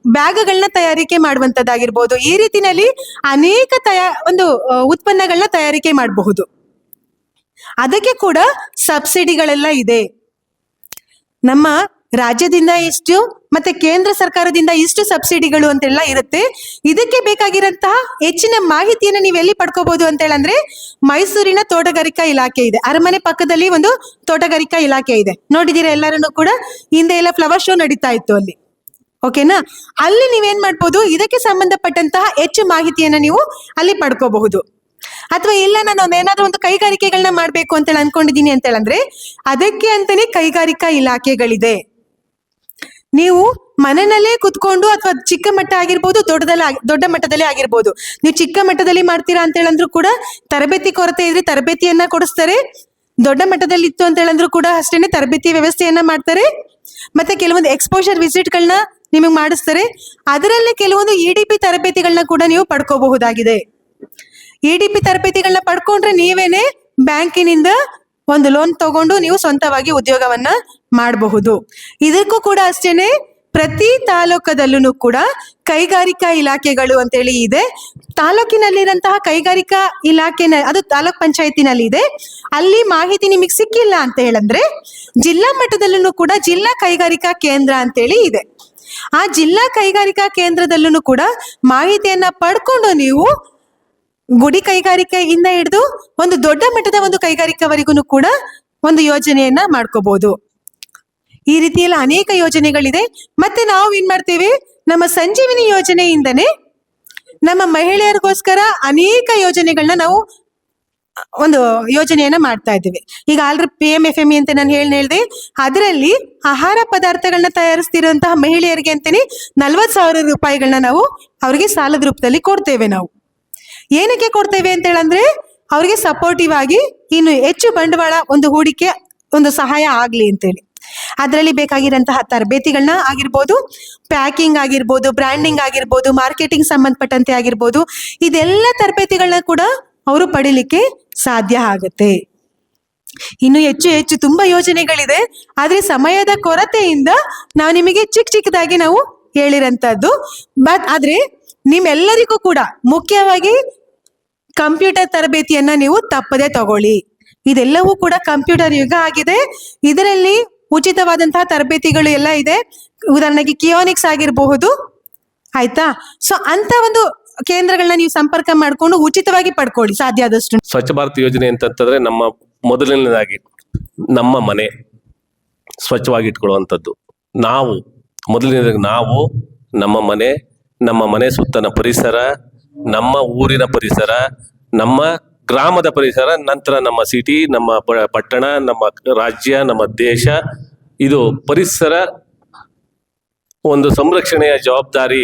ಬ್ಯಾಗ್ಗಳನ್ನ ತಯಾರಿಕೆ ಮಾಡುವಂಥದ್ದಾಗಿರ್ಬೋದು. ಈ ರೀತಿನಲ್ಲಿ ಅನೇಕ ತಯಾ, ಒಂದು, ಉತ್ಪನ್ನಗಳನ್ನ ತಯಾರಿಕೆ ಮಾಡಬಹುದು. ಅದಕ್ಕೆ ಕೂಡ ಸಬ್ಸಿಡಿಗಳೆಲ್ಲ ಇದೆ. ನಮ್ಮ ರಾಜ್ಯದಿಂದ ಇಷ್ಟು ಮತ್ತೆ ಕೇಂದ್ರ ಸರ್ಕಾರದಿಂದ ಇಷ್ಟು ಸಬ್ಸಿಡಿಗಳು ಅಂತೆಲ್ಲ ಇರುತ್ತೆ. ಇದಕ್ಕೆ ಬೇಕಾಗಿರಂತಹ ಹೆಚ್ಚಿನ ಮಾಹಿತಿಯನ್ನು ನೀವು ಎಲ್ಲಿ ಪಡ್ಕೋಬಹುದು ಅಂತ ಹೇಳಂದ್ರೆ ಮೈಸೂರಿನ ತೋಟಗಾರಿಕಾ ಇಲಾಖೆ ಇದೆ. ಅರಮನೆ ಪಕ್ಕದಲ್ಲಿ ಒಂದು ತೋಟಗಾರಿಕಾ ಇಲಾಖೆ ಇದೆ. ನೋಡಿದೀರಾ ಎಲ್ಲರನ್ನು ಕೂಡ? ಹಿಂದೆ ಎಲ್ಲ ಫ್ಲವರ್ ಶೋ ನಡೀತಾ ಇತ್ತು ಅಲ್ಲಿ. ಓಕೆನಾ? ಅಲ್ಲಿ ನೀವೇನ್ ಮಾಡ್ಬೋದು? ಇದಕ್ಕೆ ಸಂಬಂಧಪಟ್ಟಂತಹ ಹೆಚ್ಚು ಮಾಹಿತಿಯನ್ನ ನೀವು ಅಲ್ಲಿ ಪಡ್ಕೋಬಹುದು. ಅಥವಾ ಇಲ್ಲ, ನಾನು ಏನಾದ್ರೂ ಒಂದು ಕೈಗಾರಿಕೆಗಳನ್ನ ಮಾಡ್ಬೇಕು ಅಂತ ಹೇಳಿ ಅನ್ಕೊಂಡಿದೀನಿ ಅಂತ ಹೇಳಂದ್ರೆ ಅದಕ್ಕೆ ಅಂತಾನೆ ಕೈಗಾರಿಕಾ ಇಲಾಖೆಗಳಿದೆ. ನೀವು ಮನೆಯಲ್ಲೇ ಕುತ್ಕೊಂಡು ಅಥವಾ ಚಿಕ್ಕ ಮಟ್ಟ ಆಗಿರ್ಬೋದು, ದೊಡ್ಡದಲ್ಲಿ ದೊಡ್ಡ ಮಟ್ಟದಲ್ಲೇ ಆಗಿರ್ಬೋದು, ನೀವು ಚಿಕ್ಕ ಮಟ್ಟದಲ್ಲಿ ಮಾಡ್ತೀರಾ ಅಂತ ಹೇಳಂದ್ರು ಕೂಡ ತರಬೇತಿ ಕೊರತೆ ಇದ್ರೆ ತರಬೇತಿಯನ್ನ ಕೊಡಿಸ್ತಾರೆ. ದೊಡ್ಡ ಮಟ್ಟದಲ್ಲಿ ಇತ್ತು ಅಂತ ಹೇಳಂದ್ರು ಕೂಡ ಅಷ್ಟೇನೆ ತರಬೇತಿ ವ್ಯವಸ್ಥೆಯನ್ನ ಮಾಡ್ತಾರೆ. ಮತ್ತೆ ಕೆಲವೊಂದು ಎಕ್ಸ್ಪೋಜರ್ ವಿಸಿಟ್ಗಳನ್ನ ನಿಮಗೆ ಮಾಡಿಸ್ತಾರೆ. ಅದರಲ್ಲೇ ಕೆಲವೊಂದು ಇ ಡಿ ಪಿ ತರಬೇತಿಗಳನ್ನ ಕೂಡ ನೀವು ಪಡ್ಕೋಬಹುದಾಗಿದೆ. ಇ ಡಿ ತರಬೇತಿಗಳನ್ನ ಪಡ್ಕೊಂಡ್ರೆ ನೀವೇನೆ ಬ್ಯಾಂಕಿನಿಂದ ಒಂದು ಲೋನ್ ತಗೊಂಡು ನೀವು ಸ್ವಂತವಾಗಿ ಉದ್ಯೋಗವನ್ನ ಮಾಡಬಹುದು. ಇದಕ್ಕೂ ಕೂಡ ಅಷ್ಟೇನೆ ಪ್ರತಿ ತಾಲೂಕದಲ್ಲೂ ಕೂಡ ಕೈಗಾರಿಕಾ ಇಲಾಖೆಗಳು ಅಂತೇಳಿ ಇದೆ. ತಾಲೂಕಿನಲ್ಲಿರಂತಹ ಕೈಗಾರಿಕಾ ಇಲಾಖೆನ, ಅದು ತಾಲೂಕ್ ಪಂಚಾಯತಿನಲ್ಲಿ ಇದೆ ಅಲ್ಲಿ ಮಾಹಿತಿ ನಿಮಗೆ ಸಿಕ್ಕಿಲ್ಲ ಅಂತ ಹೇಳಂದ್ರೆ ಜಿಲ್ಲಾ ಮಟ್ಟದಲ್ಲೂ ಕೂಡ ಜಿಲ್ಲಾ ಕೈಗಾರಿಕಾ ಕೇಂದ್ರ ಅಂತೇಳಿ ಇದೆ. ಆ ಜಿಲ್ಲಾ ಕೈಗಾರಿಕಾ ಕೇಂದ್ರದಲ್ಲೂ ಕೂಡ ಮಾಹಿತಿಯನ್ನ ಪಡ್ಕೊಂಡು ನೀವು ಗುಡಿ ಕೈಗಾರಿಕೆಯಿಂದ ಹಿಡಿದು ಒಂದು ದೊಡ್ಡ ಮಟ್ಟದ ಒಂದು ಕೈಗಾರಿಕೆವರೆಗೂ ಕೂಡ ಒಂದು ಯೋಜನೆಯನ್ನ ಮಾಡ್ಕೋಬಹುದು ಈ ರೀತಿಯೆಲ್ಲ ಅನೇಕ ಯೋಜನೆಗಳಿದೆ. ಮತ್ತೆ ನಾವು ಏನ್ ಮಾಡ್ತೇವೆ? ನಮ್ಮ ಸಂಜೀವಿನಿ ಯೋಜನೆಯಿಂದನೇ ನಮ್ಮ ಮಹಿಳೆಯರಿಗೋಸ್ಕರ ಅನೇಕ ಯೋಜನೆಗಳನ್ನ ನಾವು ಒಂದು ಯೋಜನೆಯನ್ನ ಮಾಡ್ತಾ ಇದ್ದೇವೆ. ಈಗ already P M F M E ಅಂತ ನಾನು ಹೇಳಿ ಹೇಳಿದೆ. ಅದರಲ್ಲಿ ಆಹಾರ ಪದಾರ್ಥಗಳನ್ನ ತಯಾರಿಸ್ತಿರುವಂತಹ ಮಹಿಳೆಯರಿಗೆ ಅಂತಾನೆ ನಲ್ವತ್ ಸಾವಿರ ರೂಪಾಯಿಗಳನ್ನ ನಾವು ಅವರಿಗೆ ಸಾಲದ ರೂಪದಲ್ಲಿ ಕೊಡ್ತೇವೆ ನಾವು. ಏನಕ್ಕೆ ಕೊಡ್ತೇವೆ ಅಂತ ಹೇಳಂದ್ರೆ ಅವರಿಗೆ ಸಪೋರ್ಟಿವ್ ಆಗಿ ಇನ್ನು ಹೆಚ್ಚು ಬಂಡವಾಳ ಒಂದು ಹೂಡಿಕೆ, ಒಂದು ಸಹಾಯ ಆಗ್ಲಿ ಅಂತೇಳಿ. ಅದರಲ್ಲಿ ಬೇಕಾಗಿರಂತಹ ತರಬೇತಿಗಳನ್ನ ಆಗಿರ್ಬೋದು ಪ್ಯಾಕಿಂಗ್ ಆಗಿರ್ಬೋದು ಬ್ರ್ಯಾಂಡಿಂಗ್ ಆಗಿರ್ಬೋದು ಮಾರ್ಕೆಟಿಂಗ್ ಸಂಬಂಧಪಟ್ಟಂತೆ ಆಗಿರ್ಬೋದು, ಇದೆಲ್ಲ ತರಬೇತಿಗಳನ್ನ ಕೂಡ ಅವರು ಪಡಿಲಿಕ್ಕೆ ಸಾಧ್ಯ ಆಗುತ್ತೆ. ಇನ್ನು ಹೆಚ್ಚು ಹೆಚ್ಚು ತುಂಬಾ ಯೋಜನೆಗಳಿದೆ. ಆದ್ರೆ ಸಮಯದ ಕೊರತೆಯಿಂದ ನಾವು ನಿಮಗೆ ಚಿಕ್ಕ ಚಿಕ್ಕದಾಗಿ ನಾವು ಹೇಳಿರಂತದ್ದು. ಬಟ್ ಆದ್ರೆ ನಿಮ್ಮೆಲ್ಲರಿಗೂ ಕೂಡ ಮುಖ್ಯವಾಗಿ ಕಂಪ್ಯೂಟರ್ ತರಬೇತಿಯನ್ನ ನೀವು ತಪ್ಪದೆ ತಗೊಳ್ಳಿ. ಇದೆಲ್ಲವೂ ಕೂಡ ಕಂಪ್ಯೂಟರ್ ಯುಗ ಆಗಿದೆ. ಇದರಲ್ಲಿ ಉಚಿತವಾದಂತಹ ತರಬೇತಿಗಳು ಎಲ್ಲ ಇದೆ. ಉದಾಹರಣೆಗೆ ಕಿಯೋನಿಕ್ಸ್ ಆಗಿರಬಹುದು. ಆಯ್ತಾ? ಸೊ ಅಂತ ಒಂದು ಕೇಂದ್ರಗಳನ್ನ ನೀವು ಸಂಪರ್ಕ ಮಾಡಿಕೊಂಡು ಉಚಿತವಾಗಿ ಪಡ್ಕೊಳ್ಳಿ. ಸಾಧ್ಯ ಆದಷ್ಟು. ಸ್ವಚ್ಛ ಭಾರತ್ ಯೋಜನೆ ಅಂತಂತಂದ್ರೆ ನಮ್ಮ ಮೊದಲನೇದಾಗಿ ನಮ್ಮ ಮನೆ ಸ್ವಚ್ಛವಾಗಿ ಇಟ್ಕೊಳ್ಳುವಂಥದ್ದು. ನಾವು, ಮೊದಲನೇದಾಗಿ ನಾವು, ನಮ್ಮ ಮನೆ ನಮ್ಮ ಮನೆ ಸುತ್ತನ ಪರಿಸರ ನಮ್ಮ ಊರಿನ ಪರಿಸರ, ನಮ್ಮ ಗ್ರಾಮದ ಪರಿಸರ, ನಂತರ ನಮ್ಮ ಸಿಟಿ ನಮ್ಮ ಪಟ್ಟಣ, ನಮ್ಮ ರಾಜ್ಯ, ನಮ್ಮ ದೇಶ. ಇದು ಪರಿಸರ ಒಂದು ಸಂರಕ್ಷಣೆಯ ಜವಾಬ್ದಾರಿ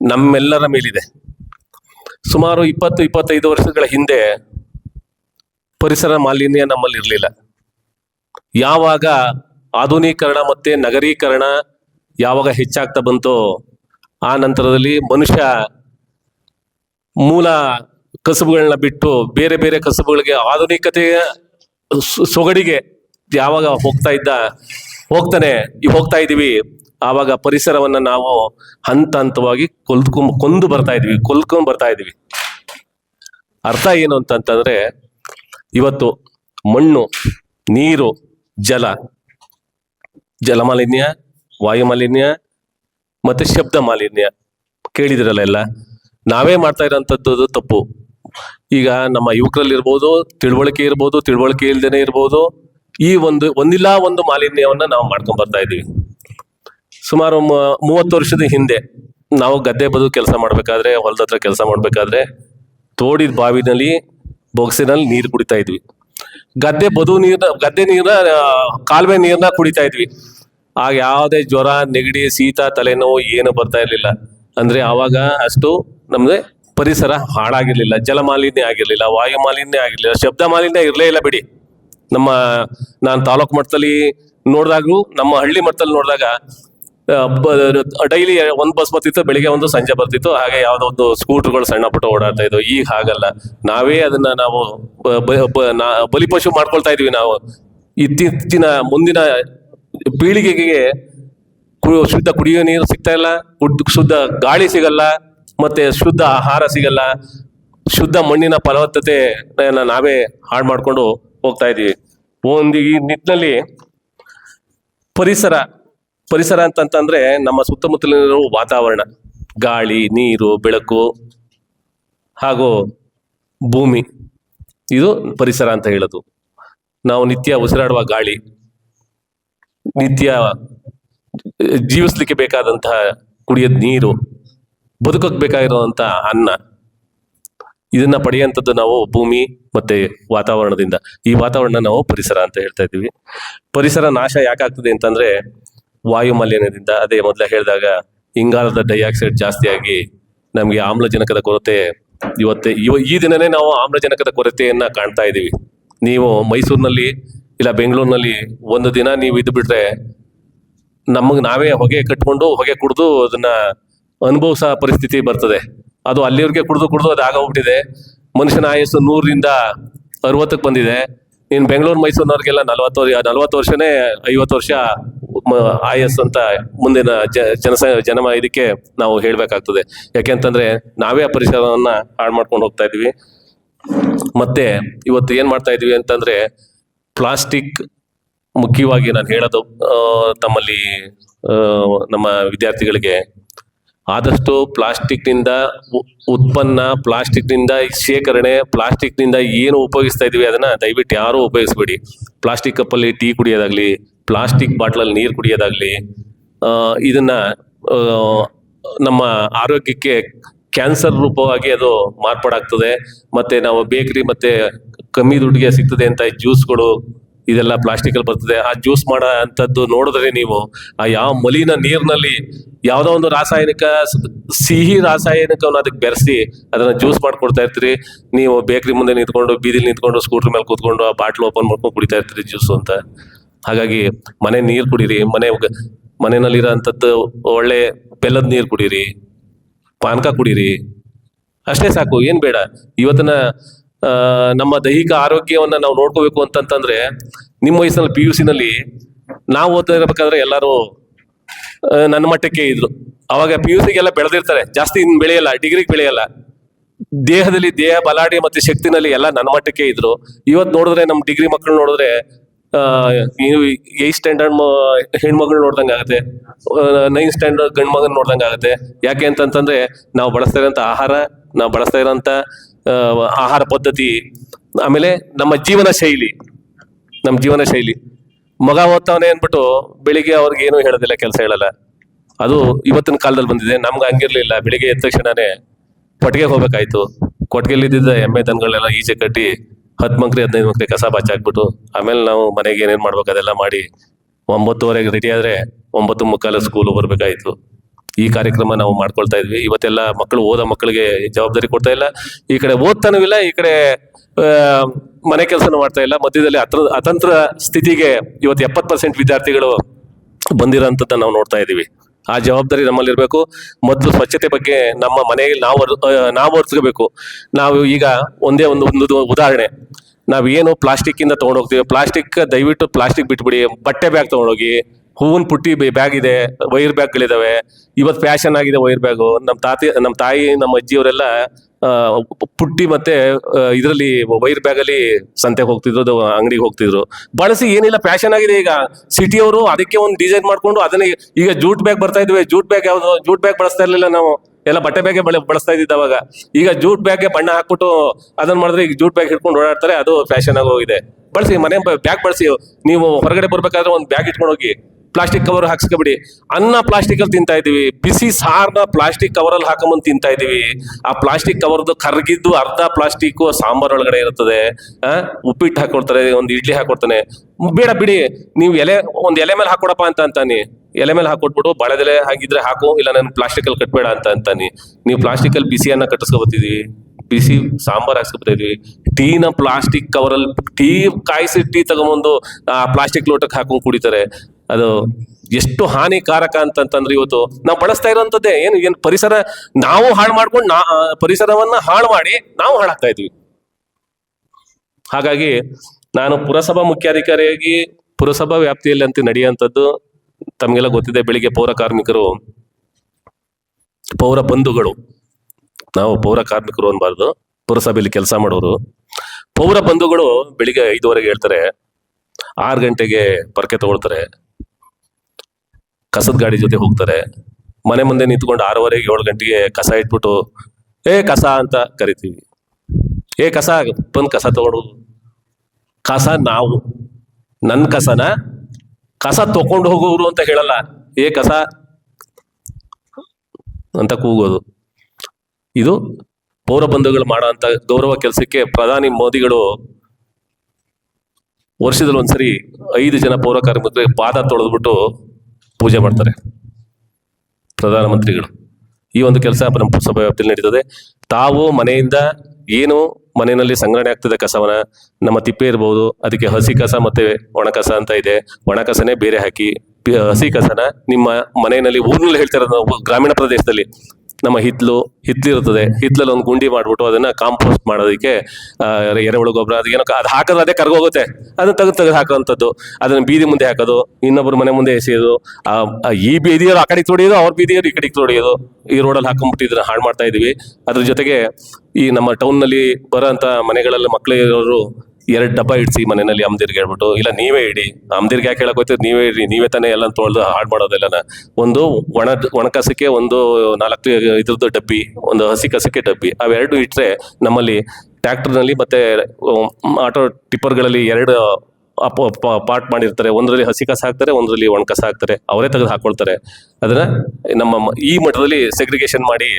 ನಮ್ಮೆಲ್ಲರ ಮೇಲಿದೆ. ಸುಮಾರು ಇಪ್ಪತ್ತು, ಇಪ್ಪತ್ತೈದು ವರ್ಷಗಳ ಹಿಂದೆ ಪರಿಸರ ಮಾಲಿನ್ಯ ನಮ್ಮಲ್ಲಿ ಇರಲಿಲ್ಲ ಯಾವಾಗ ಆಧುನೀಕರಣ ಮತ್ತೆ ನಗರೀಕರಣ ಯಾವಾಗ ಹೆಚ್ಚಾಗ್ತಾ ಬಂತೋ ಆ ನಂತರದಲ್ಲಿ ಮನುಷ್ಯ ಮೂಲ ಕಸುಬುಗಳನ್ನ ಬಿಟ್ಟು ಬೇರೆ ಬೇರೆ ಕಸುಬುಗಳಿಗೆ ಆಧುನಿಕತೆಯ ಸೊಗಡಿಗೆ ಯಾವಾಗ ಹೋಗ್ತಾ ಇದ್ದ, ಹೋಗ್ತಾನೆ, ಹೋಗ್ತಾ ಇದೀವಿ ಆವಾಗ ಪರಿಸರವನ್ನ ನಾವು ಹಂತ ಹಂತವಾಗಿ ಕೊಲ್ಕೊಂಡ್ ಕೊಂದು ಬರ್ತಾ ಇದೀವಿ ಕೊಲ್ಕೊಂಡ್ ಬರ್ತಾ ಇದೀವಿ ಅರ್ಥ ಏನು ಅಂತಂತಂದ್ರೆ, ಇವತ್ತು ಮಣ್ಣು, ನೀರು, ಜಲ ಜಲ ಮಾಲಿನ್ಯ ವಾಯು ಮಾಲಿನ್ಯ ಮತ್ತೆ ಶಬ್ದ ಮಾಲಿನ್ಯ ಕೇಳಿದಿರಲ್ಲ ಎಲ್ಲ? ನಾವೇ ಮಾಡ್ತಾ ಇರೋಂಥದ್ದು ತಪ್ಪು. ಈಗ ನಮ್ಮ ಯುವಕರಲ್ಲಿರ್ಬೋದು, ತಿಳುವಳಿಕೆ ಇರ್ಬೋದು, ತಿಳುವಳಿಕೆ ಇಲ್ದೇನೆ ಇರ್ಬೋದು, ಈ ಒಂದು ಒಂದಿಲ್ಲ ಒಂದು ಮಾಲಿನ್ಯವನ್ನು ನಾವು ಮಾಡ್ಕೊಂಡು ಬರ್ತಾ ಇದ್ದೀವಿ. ಸುಮಾರು ಮೂವತ್ತು ವರ್ಷದ ಹಿಂದೆ ನಾವು ಗದ್ದೆ ಬದು ಕೆಲಸ ಮಾಡಬೇಕಾದ್ರೆ, ಹೊಲದ ಹತ್ರ ಕೆಲಸ ಮಾಡಬೇಕಾದ್ರೆ, ತೋಡಿದ ಬಾವಿನಲ್ಲಿ, ಬೊಗಸಿನಲ್ಲಿ ನೀರು ಕುಡಿತಾ ಇದ್ವಿ. ಗದ್ದೆ ಬದು ನೀರನ್ನ ಗದ್ದೆ ನೀರನ್ನ ಕಾಲುವೆ ನೀರನ್ನ ಕುಡಿತಾ ಇದ್ವಿ. ಆಗ ಯಾವುದೇ ಜ್ವರ, ನೆಗಡಿ, ಶೀತ, ತಲೆನೋವು ಏನು ಬರ್ತಾ ಇರಲಿಲ್ಲ. ಅಂದ್ರೆ ಆವಾಗ ಅಷ್ಟು ನಮ್ದು ಪರಿಸರ ಹಾಳಾಗಿರ್ಲಿಲ್ಲ, ಜಲ ಮಾಲಿನ್ಯ ಆಗಿರ್ಲಿಲ್ಲ, ವಾಯು ಮಾಲಿನ್ಯ ಆಗಿರ್ಲಿಲ್ಲ, ಶಬ್ದ ಮಾಲಿನ್ಯ ಇರಲೇ ಇಲ್ಲ ಬಿಡಿ. ನಮ್ಮ, ನಾನು ತಾಲೂಕು ಮಟ್ಟದಲ್ಲಿ ನೋಡಿದಾಗಲೂ, ನಮ್ಮ ಹಳ್ಳಿ ಮಟ್ಟದಲ್ಲಿ ನೋಡಿದಾಗ ಡೈಲಿ ಒಂದು ಬಸ್ ಬರ್ತಿತ್ತು, ಬೆಳಿಗ್ಗೆ ಒಂದು, ಸಂಜೆ ಬರ್ತಿತ್ತು, ಹಾಗೆ ಯಾವುದೋ ಒಂದು ಸ್ಕೂಟರ್ಗಳು ಸಣ್ಣ ಪುಟ್ಟ ಓಡಾಡ್ತಾ ಇದ್ವು, ಈಗ ಹಾಗಲ್ಲ. ನಾವೇ ಅದನ್ನ ನಾವು ಬಲಿಪಶು ಮಾಡ್ಕೊಳ್ತಾ ಇದೀವಿ ನಾವು. ಇತ್ತೀಚಿನ ಮುಂದಿನ ಪೀಳಿಗೆಗೆ ಶುದ್ಧ ಕುಡಿಯೋ ನೀರು ಸಿಗ್ತಾ ಇಲ್ಲ ಶುದ್ಧ ಗಾಳಿ ಸಿಗಲ್ಲ ಮತ್ತೆ ಶುದ್ಧ ಆಹಾರ ಸಿಗಲ್ಲ, ಶುದ್ಧ ಮಣ್ಣಿನ ಫಲವತ್ತತೆ ನಾವೇ ಹಾಳು ಮಾಡ್ಕೊಂಡು ಹೋಗ್ತಾ ಇದ್ದೀವಿ. ಒಂದು ಈ ನಿಟ್ಟಿನಲ್ಲಿ ಪರಿಸರ ಪರಿಸರ ಅಂತಂತಂದ್ರೆ ನಮ್ಮ ಸುತ್ತಮುತ್ತಲಿನ ವಾತಾವರಣ. ಗಾಳಿ, ನೀರು, ಬೆಳಕು ಹಾಗೂ ಭೂಮಿ. ಇದು ಪರಿಸರ ಅಂತ ಹೇಳೋದು. ನಾವು ನಿತ್ಯ ಉಸಿರಾಡುವ ಗಾಳಿ, ನಿತ್ಯ ಜೀವಿಸ್ಲಿಕ್ಕೆ ಬೇಕಾದಂತಹ ಕುಡಿಯೋದ್ ನೀರು ಬದುಕಕ್ಕೆ ಬೇಕಾಗಿರುವಂತ ಅನ್ನ. ಇದನ್ನ ಪಡೆಯುವಂಥದ್ದು ನಾವು ಭೂಮಿ ಮತ್ತೆ ವಾತಾವರಣದಿಂದ. ಈ ವಾತಾವರಣ ನಾವು ಪರಿಸರ ಅಂತ ಹೇಳ್ತಾ ಇದ್ದೀವಿ. ಪರಿಸರ ನಾಶ ಯಾಕಾಗ್ತದೆ ಅಂತಂದ್ರೆ ವಾಯು ಮಾಲಿನ್ಯದಿಂದ ಅದೇ ಮೊದಲೇ ಹೇಳಿದಾಗ ಇಂಗಾಲದ ಡೈಆಕ್ಸೈಡ್ ಜಾಸ್ತಿಯಾಗಿ ನಮಗೆ ಆಮ್ಲಜನಕದ ಕೊರತೆ ಇವತ್ತೇ, ಇವ ಈ ದಿನನೇ ನಾವು ಆಮ್ಲಜನಕದ ಕೊರತೆಯನ್ನ ಕಾಣ್ತಾ ಇದ್ದೀವಿ. ನೀವು ಮೈಸೂರಿನಲ್ಲಿ ಇಲ್ಲ ಬೆಂಗಳೂರಿನಲ್ಲಿ ಒಂದು ದಿನ ನೀವು ಇದ್ದು ಬಿಟ್ರೆ ನಮಗೆ ನಾವೇ ಹೊಗೆ ಕಟ್ಕೊಂಡು ಹೊಗೆ ಕುಡಿದು ಅದನ್ನ ಅನುಭವಿಸೋ ಪರಿಸ್ಥಿತಿ ಬರ್ತದೆ. ಅದು ಅಲ್ಲಿವರೆಗೆ ಕುಡಿದು ಕುಡಿದು ಅದು ಆಗೋಗ್ಬಿಟ್ಟಿದೆ. ಮನುಷ್ಯನ ಆಯಸ್ಸು ನೂರರಿಂದ ಅರವತ್ತಕ್ಕೆ ಬಂದಿದೆ. ಇನ್ನು ಬೆಂಗಳೂರು, ಮೈಸೂರಿನವ್ರಿಗೆಲ್ಲ ನಲವತ್ತು ನಲವತ್ತು ವರ್ಷನೇ ಐವತ್ತು ವರ್ಷ ಆಯಸ್ಸು ಅಂತ ಮುಂದಿನ ಜನಸ, ಜನಮ ಇದಕ್ಕೆ ನಾವು ಹೇಳಬೇಕಾಗ್ತದೆ. ಯಾಕೆಂತಂದ್ರೆ ನಾವೇ ಆ ಪರಿಸರವನ್ನು ಹಾಳು ಮಾಡ್ಕೊಂಡು ಹೋಗ್ತಾ ಇದೀವಿ ಮತ್ತೆ ಇವತ್ತು ಏನ್ ಮಾಡ್ತಾ ಇದೀವಿ ಅಂತಂದ್ರೆ ಪ್ಲಾಸ್ಟಿಕ್ ಮುಖ್ಯವಾಗಿ ನಾನು ಹೇಳೋದು ತಮ್ಮಲ್ಲಿ ನಮ್ಮ ವಿದ್ಯಾರ್ಥಿಗಳಿಗೆ ಆದಷ್ಟು ಪ್ಲಾಸ್ಟಿಕ್ನಿಂದ ಉತ್ಪನ್ನ, ಪ್ಲಾಸ್ಟಿಕ್ನಿಂದ ಶೇಖರಣೆ, ಪ್ಲಾಸ್ಟಿಕ್ನಿಂದ ಏನು ಉಪಯೋಗಿಸ್ತಾ ಇದ್ದೀವಿ ಅದನ್ನ ದಯವಿಟ್ಟು ಯಾರೂ ಉಪಯೋಗಿಸ್ಬೇಡಿ. ಪ್ಲಾಸ್ಟಿಕ್ ಕಪ್ಪಲ್ಲಿ ಟೀ ಕುಡಿಯೋದಾಗ್ಲಿ, ಪ್ಲಾಸ್ಟಿಕ್ ಬಾಟ್ಲಲ್ಲಿ ನೀರು ಕುಡಿಯೋದಾಗ್ಲಿ ಇದನ್ನ ನಮ್ಮ ಆರೋಗ್ಯಕ್ಕೆ ಕ್ಯಾನ್ಸರ್ ರೂಪವಾಗಿ ಅದು ಮಾರ್ಪಾಡಾಗ್ತದೆ. ಮತ್ತೆ ನಾವು ಬೇಕರಿ ಮತ್ತೆ ಕಮ್ಮಿ ದುಡ್ಡಿಗೆ ಸಿಗ್ತದೆ ಅಂತ ಜ್ಯೂಸ್ಗಳು ಇದೆಲ್ಲ ಪ್ಲಾಸ್ಟಿಕ್ ಅಲ್ಲಿ ಬರ್ತದೆ. ಆ ಜ್ಯೂಸ್ ಮಾಡೋ ಅಂತದ್ದು ನೋಡಿದ್ರೆ ನೀವು ಆ ಯಾವ ಮಲಿನ ನೀರಿನಲ್ಲಿ ಯಾವ್ದೋ ಒಂದು ರಾಸಾಯನಿಕ ಸಿಹಿ ರಾಸಾಯನಿಕವನ್ನು ಅದಕ್ಕೆ ಬೆರೆಸಿ ಅದನ್ನ ಜ್ಯೂಸ್ ಮಾಡ್ಕೊಡ್ತಾ ಇರ್ತೀರಿ. ನೀವು ಬೇಕರಿ ಮುಂದೆ ನಿಂತ್ಕೊಂಡು, ಬೀದಿಲಿ ನಿಂತ್ಕೊಂಡು ಸ್ಕೂಟರ್ ಮೇಲೆ ಕೂತ್ಕೊಂಡು ಆ ಬಾಟ್ಲ್ ಓಪನ್ ಮಾಡ್ಕೊಂಡು ಕುಡಿತಾ ಇರ್ತೀರಿ ಜ್ಯೂಸ್ ಅಂತ. ಹಾಗಾಗಿ ಮನೆ ನೀರು ಕುಡೀರಿ. ಮನೆ ಮನೆಯಲ್ಲಿರೋಂಥದ್ದು ಒಳ್ಳೆ ಬೆಲ್ಲದ ನೀರು ಕುಡೀರಿ. ಪಾನಕ ಕುಡೀರಿ. ಅಷ್ಟೇ ಸಾಕು. ಏನ್ ಬೇಡ. ಇವತ್ತಿನ ನಮ್ಮ ದೈಹಿಕ ಆರೋಗ್ಯವನ್ನ ನಾವು ನೋಡ್ಕೋಬೇಕು ಅಂತಂತಂದ್ರೆ ನಿಮ್ಮ ವಯಸ್ಸಿನಲ್ಲಿ ಪಿ ಯು ನಲ್ಲಿ ನಾವು ಓದ್ತಾ ಇರ್ಬೇಕಾದ್ರೆ ಎಲ್ಲರೂ ನನ್ನ ಮಟ್ಟಕ್ಕೆ ಇದ್ರು. ಅವಾಗ ಪಿ ಯು ಸಿಗೆಲ್ಲ ಬೆಳೆದಿರ್ತಾರೆ. ಜಾಸ್ತಿ ಇನ್ನು ಬೆಳೆಯಲ್ಲ ಡಿಗ್ರಿಗೆ ಬೆಳೆಯಲ್ಲ. ದೇಹದಲ್ಲಿ ದೇಹ ಬಲಾಡಿ ಮತ್ತು ಶಕ್ತಿನಲ್ಲಿ ಎಲ್ಲ ನನ್ನ ಮಟ್ಟಕ್ಕೆ ಇದ್ರು. ಇವತ್ತು ನೋಡಿದ್ರೆ ನಮ್ಮ ಡಿಗ್ರಿ ಮಕ್ಕಳು ನೋಡಿದ್ರೆ ಏಟ್ ಸ್ಟ್ಯಾಂಡರ್ಡ್ ಹೆಣ್ಮಗಳು ನೋಡ್ದಂಗೆ ಆಗುತ್ತೆ. ನೈನ್ ಸ್ಟ್ಯಾಂಡರ್ಡ್ ಗಂಡ್ ಮಗನ್ ನೋಡ್ದಂಗೆ ಆಗುತ್ತೆ. ಯಾಕೆ ಅಂತಂತಂದ್ರೆ ನಾವು ಬಳಸ್ತಾ ಇರೋಂಥ ಆಹಾರ, ನಾವು ಬಳಸ್ತಾ ಇರೋಂಥ ಆಹಾರ ಪದ್ಧತಿ, ಆಮೇಲೆ ನಮ್ಮ ಜೀವನ ಶೈಲಿ, ನಮ್ಮ ಜೀವನ ಶೈಲಿ. ಮಗ ಓದ್ತಾವನೆ ಅಂದ್ಬಿಟ್ಟು ಬೆಳಿಗ್ಗೆ ಅವ್ರಿಗೆ ಏನು ಹೇಳೋದಿಲ್ಲ, ಕೆಲಸ ಹೇಳಲ್ಲ. ಅದು ಇವತ್ತಿನ ಕಾಲದಲ್ಲಿ ಬಂದಿದೆ, ನಮ್ಗೆ ಹಂಗಿರ್ಲಿಲ್ಲ. ಬೆಳಿಗ್ಗೆ ಎದ್ದ ತಕ್ಷಣನೇ ಕೊಟ್ಟಿಗೆ ಹೋಗ್ಬೇಕಾಯ್ತು. ಕೊಟ್ಟಿಗೆಲಿದ್ದ ಎಮ್ಮೆ ದನಗಳನ್ನೆಲ್ಲ ಈಚೆ ಕಟ್ಟಿ ಹತ್ತು ಮಂಕ್ರಿ, ಹದಿನೈದು ಮಂಕ್ರಿ ಕಸ ಬಾಚಾಕ್ಬಿಟ್ಟು ಆಮೇಲೆ ನಾವು ಮನೆಗೆ ಏನೇನು ಮಾಡ್ಬೇಕು ಅದೆಲ್ಲ ಮಾಡಿ ಒಂಬತ್ತುವರೆಗೆ ರೆಡಿ ಆದರೆ ಒಂಬತ್ತು ಮುಕ್ಕಾಲು ಸ್ಕೂಲ್ ಬರ್ಬೇಕಾಯ್ತು. ಈ ಕಾರ್ಯಕ್ರಮ ನಾವು ಮಾಡ್ಕೊಳ್ತಾ ಇದ್ವಿ. ಇವತ್ತೆಲ್ಲ ಮಕ್ಕಳು ಓದ ಮಕ್ಕಳಿಗೆ ಜವಾಬ್ದಾರಿ ಕೊಡ್ತಾ ಇಲ್ಲ. ಈ ಕಡೆ ಓದ್ತಾನೂ ಇಲ್ಲ, ಈ ಕಡೆ ಮನೆ ಕೆಲಸನೂ ಮಾಡ್ತಾ ಇಲ್ಲ. ಮಧ್ಯದಲ್ಲಿ ಅತ ಅತಂತ್ರ ಸ್ಥಿತಿಗೆ ಇವತ್ತು ಎಪ್ಪತ್ತು ಪರ್ಸೆಂಟ್ ವಿದ್ಯಾರ್ಥಿಗಳು ಬಂದಿರೋಂಥದ್ದನ್ನು ನಾವು ನೋಡ್ತಾ ಇದ್ದೀವಿ. ಆ ಜವಾಬ್ದಾರಿ ನಮ್ಮಲ್ಲಿರಬೇಕು. ಮೊದಲು ಸ್ವಚ್ಛತೆ ಬಗ್ಗೆ ನಮ್ಮ ಮನೆಯಲ್ಲಿ ನಾವು ನಾವು ಅರ್ಸ್ಕೋಬೇಕು ನಾವು ಈಗ ಒಂದೇ ಒಂದು ಒಂದು ಉದಾಹರಣೆ. ನಾವು ಏನು ಪ್ಲಾಸ್ಟಿಕ್ ಇಂದ ತಗೊಂಡೋಗ್ತೀವಿ. ಪ್ಲಾಸ್ಟಿಕ್ ದಯವಿಟ್ಟು ಪ್ಲಾಸ್ಟಿಕ್ ಬಿಟ್ಬಿಡಿ. ಬಟ್ಟೆ ಬ್ಯಾಗ್ ತಗೊಂಡೋಗಿ. ಹೂವಿನ ಪುಟ್ಟಿ ಬ್ಯಾಗ್ ಇದೆ ವೈರ್ ಬ್ಯಾಗ್ಗಳಿದಾವೆ ಇವತ್ತು ಫ್ಯಾಷನ್ ಆಗಿದೆ ವೈರ್ ಬ್ಯಾಗು ನಮ್ಮ ತಾತಿ ನಮ್ಮ ತಾಯಿ, ನಮ್ಮ ಅಜ್ಜಿಯವರೆಲ್ಲ ಪುಟ್ಟಿ ಮತ್ತೆ ಇದರಲ್ಲಿ ವೈರ್ ಬ್ಯಾಗ್ ಅಲ್ಲಿ ಸಂತೆಗೆ ಹೋಗ್ತಿದ್ರು, ಅಂಗಡಿಗೆ ಹೋಗ್ತಿದ್ರು. ಬಳಸಿ ಏನಿಲ್ಲ ಫ್ಯಾಷನ್ ಆಗಿದೆ ಈಗ. ಸಿಟಿಯವರು ಅದಕ್ಕೆ ಒಂದು ಡಿಸೈನ್ ಮಾಡ್ಕೊಂಡು ಅದನ್ನ ಈಗ ಜೂಟ್ ಬ್ಯಾಗ್ ಬರ್ತಾ ಇದ್ವಿ. ಜೂಟ್ ಬ್ಯಾಗ್ ಯಾವ್ದು? ಜೂಟ್ ಬ್ಯಾಗ್ ಬಳಸ್ತಾ ಇರಲಿಲ್ಲ ನಾವು. ಎಲ್ಲ ಬಟ್ಟೆ ಬ್ಯಾಗೆ ಬಳ ಬಳಸ್ತಾ ಇದ್ದಿದ್ದು ಈಗ ಜೂಟ್ ಬ್ಯಾಗ್ಗೆ ಬಣ್ಣ ಹಾಕ್ಬಿಟ್ಟು ಅದನ್ನ ಮಾಡಿದ್ರೆ ಈಗ ಜೂಟ್ ಬ್ಯಾಗ್ ಹಿಡ್ಕೊಂಡು ಓಡಾಡ್ತಾರೆ. ಅದು ಫ್ಯಾಷನ್ ಆಗಿ ಹೋಗಿದೆ. ಬಳಸಿ, ಮನೆ ಬ್ಯಾಗ್ ಬಳಸಿ. ನೀವು ಹೊರಗಡೆ ಬರ್ಬೇಕಾದ್ರೆ ಒಂದು ಬ್ಯಾಗ್ ಇಟ್ಕೊಂಡು ಹೋಗಿ. ಪ್ಲಾಸ್ಟಿಕ್ ಕವರ್ ಹಾಕ್ಸ್ಕೊಬಿಡಿ. ಅನ್ನ ಪ್ಲಾಸ್ಟಿಕ್ ತಿಂತಾ ಇದೀವಿ ಬಿಸಿ ಸಾರ್ನ ಪ್ಲಾಸ್ಟಿಕ್ ಕವರ್ ಅಲ್ಲಿ ಹಾಕೊಂಬಂದ್ ತಿಂತಾ ಇದೀವಿ ಆ ಪ್ಲಾಸ್ಟಿಕ್ ಕವರ್ದು ಕರ್ಗಿದ್ದು ಅರ್ಧ ಪ್ಲಾಸ್ಟಿಕ್ ಸಾಂಬಾರ್ ಒಳಗಡೆ ಇರುತ್ತದೆ. ಉಪ್ಪಿಟ್ಟು ಹಾಕೊಡ್ತಾರೆ, ಒಂದು ಇಡ್ಲಿ ಹಾಕೊಡ್ತಾನೆ. ಬೇಡ ಬಿಡಿ, ನೀವು ಎಲೆ, ಒಂದು ಎಲೆ ಮೇಲೆ ಹಾಕೊಡಪ್ಪ ಅಂತ ಅಂತಾನೆ. ಎಲೆ ಮೇಲೆ ಹಾಕೊಟ್ಬಿಟ್ಟು ಬಾಳೆದೆಲೆ ಹಾಗಿದ್ರೆ ಹಾಕು, ಇಲ್ಲ ನಾನು ಪ್ಲಾಸ್ಟಿಕ್ ಅಲ್ಲಿ ಕಟ್ಬೇಡ ಅಂತ ಅಂತಾನಿ. ನೀವು ಪ್ಲಾಸ್ಟಿಕ್ ಅಲ್ಲಿ ಬಿಸಿಯನ್ನ ಕಟ್ಟಿಸ್ಕೊಬತ್ತಿದೀವಿ. ಬಿಸಿ ಸಾಂಬಾರ್ ಹಾಕ್ಸ್ಕೊತಾ ಇದ್ವಿ ಟೀನ ಪ್ಲಾಸ್ಟಿಕ್ ಕವರಲ್ಲಿ ಟೀ ಕಾಯಿಸಿ ಟೀ ತಗೊಂಬಂದು ಪ್ಲಾಸ್ಟಿಕ್ ಲೋಟಕ್ಕೆ ಹಾಕೊಂಡು ಕುಡಿತಾರೆ. ಅದು ಎಷ್ಟು ಹಾನಿಕಾರಕ ಅಂತಂತಂದ್ರೆ ಇವತ್ತು ನಾವು ಬಳಸ್ತಾ ಇರೋಂಥದ್ದೇ. ಏನು ಏನು ಪರಿಸರ ನಾವು ಹಾಳು ಮಾಡ್ಕೊಂಡು ನಾ ಪರಿಸರವನ್ನ ಹಾಳು ಮಾಡಿ ನಾವು ಹಾಳಾಗ್ತಾ ಇದ್ವಿ. ಹಾಗಾಗಿ ನಾನು ಪುರಸಭಾ ಮುಖ್ಯಾಧಿಕಾರಿಯಾಗಿ ಪುರಸಭಾ ವ್ಯಾಪ್ತಿಯಲ್ಲಿ ಅಂತ ನಡೆಯುವಂಥದ್ದು ತಮಗೆಲ್ಲ ಗೊತ್ತಿದೆ ಬೆಳಿಗ್ಗೆ ಪೌರ ಕಾರ್ಮಿಕರು ಪೌರ ಬಂಧುಗಳು. ನಾವು ಪೌರ ಕಾರ್ಮಿಕರು ಅನ್ಬಾರ್ದು ಪುರಸಭೆಯಲ್ಲಿ ಕೆಲಸ ಮಾಡೋರು. ಪೌರ ಬಂಧುಗಳು ಬೆಳಿಗ್ಗೆ ಐದುವರೆಗೆ ಹೇಳ್ತಾರೆ ಆರು ಗಂಟೆಗೆ ಪರಕೆ ತಗೊಳ್ತಾರೆ. ಕಸದ ಗಾಡಿ ಜೊತೆ ಹೋಗ್ತಾರೆ. ಮನೆ ಮುಂದೆ ನಿಂತ್ಕೊಂಡು ಆರೂವರೆಗೆ ಏಳು ಗಂಟೆಗೆ ಕಸ ಇಟ್ಬಿಟ್ಟು, ಏ ಕಸ ಅಂತ ಕರಿತೀವಿ. ಏ ಕಸ, ಬಂದು ಕಸ ತಗೊಂಡು. ಕಸ ನಾವು. ನನ್ನ ಕಸನ ಕಸ ತಗೊಂಡು ಹೋಗೋರು ಅಂತ ಹೇಳಲ್ಲ. ಏ ಕಸ ಅಂತ ಕೂಗೋದು. ಇದು ಪೌರ ಬಂಧುಗಳು ಮಾಡೋ ಅಂತ ಗೌರವ ಕೆಲಸಕ್ಕೆ ಪ್ರಧಾನಿ ಮೋದಿಗಳು ವರ್ಷದಲ್ಲಿ ಒಂದ್ಸರಿ ಐದು ಜನ ಪೌರ ಕಾರ್ಮಿಕರಿಗೆ ಪಾದ ತೊಳೆದ್ಬಿಟ್ಟು ಪೂಜೆ ಮಾಡ್ತಾರೆ. ಪ್ರಧಾನಮಂತ್ರಿಗಳು. ಈ ಒಂದು ಕೆಲಸ ನಮ್ಮ ಸಭೆ ವ್ಯಾಪ್ತಿಯಲ್ಲಿ ನಡೀತದೆ. ತಾವು ಮನೆಯಿಂದ ಏನು ಮನೆಯಲ್ಲಿ ಸಂಗ್ರಹಣೆ ಆಗ್ತದೆ ಕಸವನ ನಮ್ಮ ತಿಪ್ಪೆ ಇರ್ಬೋದು, ಅದಕ್ಕೆ ಹಸಿ ಕಸ ಮತ್ತೆ ಒಣ ಕಸ ಅಂತ ಇದೆ. ಒಣ ಕಸನೇ ಬೇರೆ ಹಾಕಿ, ಹಸಿ ಕಸನ ನಿಮ್ಮ ಮನೆಯಲ್ಲಿ ಊರಿನಲ್ಲಿ ಹೇಳ್ತಾರೆ ಗ್ರಾಮೀಣ ಪ್ರದೇಶದಲ್ಲಿ. ನಮ್ಮ ಹಿತ್ಲು ಹಿತ್ಲಿರ್ತದೆ ಹಿತ್ಲಲ್ಲಿ ಒಂದು ಗುಂಡಿ ಮಾಡ್ಬಿಟ್ಟು ಅದನ್ನ ಕಾಂಪೋಸ್ಟ್ ಮಾಡೋದಕ್ಕೆ ಎರೆಹುಳು ಗೊಬ್ಬರ ಅದೇನೋ ಅದು ಹಾಕಿದ್ರೆ ಅದೇ ಕರ್ಗೋಗುತ್ತೆ. ಅದನ್ನ ತೆಗೆದು ತೆಗೆದು ಹಾಕುವಂಥದ್ದು. ಅದನ್ನ ಬೀದಿ ಮುಂದೆ ಹಾಕೋದು ಇನ್ನೊಬ್ಬರ ಮನೆ ಮುಂದೆ ಎಸೆಯೋದು ಈ ಬೀದಿಯವರು ಆ ಕಡೆಗೆ ತೊಡೆಯೋದು ಅವ್ರ ಬೀದಿಯವರು ಈ ಕಡೆಗೆ ತೊಡೆಯೋದು ಈ ರೋಡಲ್ಲಿ ಹಾಕೊಂಡ್ಬಿಟ್ಟು ಇದನ್ನ ಹಾಳು ಮಾಡ್ತಾ ಇದೀವಿ. ಅದ್ರ ಜೊತೆಗೆ ಈ ನಮ್ಮ ಟೌನ್ನಲ್ಲಿ ಬರೋಂಥ ಮನೆಗಳಲ್ಲಿ ಮಕ್ಕಳಿರೋರು ಎರಡು ಡಬ್ಬ ಇಡ್ಸಿ ಮನೆಯಲ್ಲಿ ಅಮ್ದಿರ್ಗೆ ಹೇಳ್ಬಿಟ್ಟು, ಇಲ್ಲ, ನೀವೇ ಇಡಿ. ಅಮ್ದಿರ್ಗೆ ಯಾಕೆ ಹೇಳಕ್ ಹೋಯ್ತು ನೀವೇ ಇಡಿ. ನೀವೇ ತಾನೇ ಎಲ್ಲ ತೊಳೆದು ಹಾಳು ಮಾಡೋದೆಲ್ಲನ. ಒಂದು ಒಣ ಒಣ ಕಸಕ್ಕೆ ಒಂದು ನಾಲ್ಕು ಇದ್ರದ್ದು ಡಬ್ಬಿ, ಒಂದು ಹಸಿ ಕಸಕ್ಕೆ ಡಬ್ಬಿ, ಅವೆರಡು ಇಟ್ರೆ ನಮ್ಮಲ್ಲಿ ಟ್ರ್ಯಾಕ್ಟರ್ನಲ್ಲಿ ಮತ್ತೆ ಆಟೋ ಟಿಪ್ಪರ್ಗಳಲ್ಲಿ ಎರಡು ಪಾರ್ಟ್ ಮಾಡಿರ್ತಾರೆ. ಒಂದರಲ್ಲಿ ಹಸಿ ಕಸ ಹಾಕ್ತಾರೆ, ಒಂದರಲ್ಲಿ ಒಣ ಕಸ ಹಾಕ್ತಾರೆ. ಅವರೇ ತೆಗೆದು ಹಾಕೊಳ್ತಾರೆ ಅದನ್ನ ನಮ್ಮ ಈ ಮಠದಲ್ಲಿ ಸೆಗ್ರಿಗೇಷನ್ ಮಾಡಿ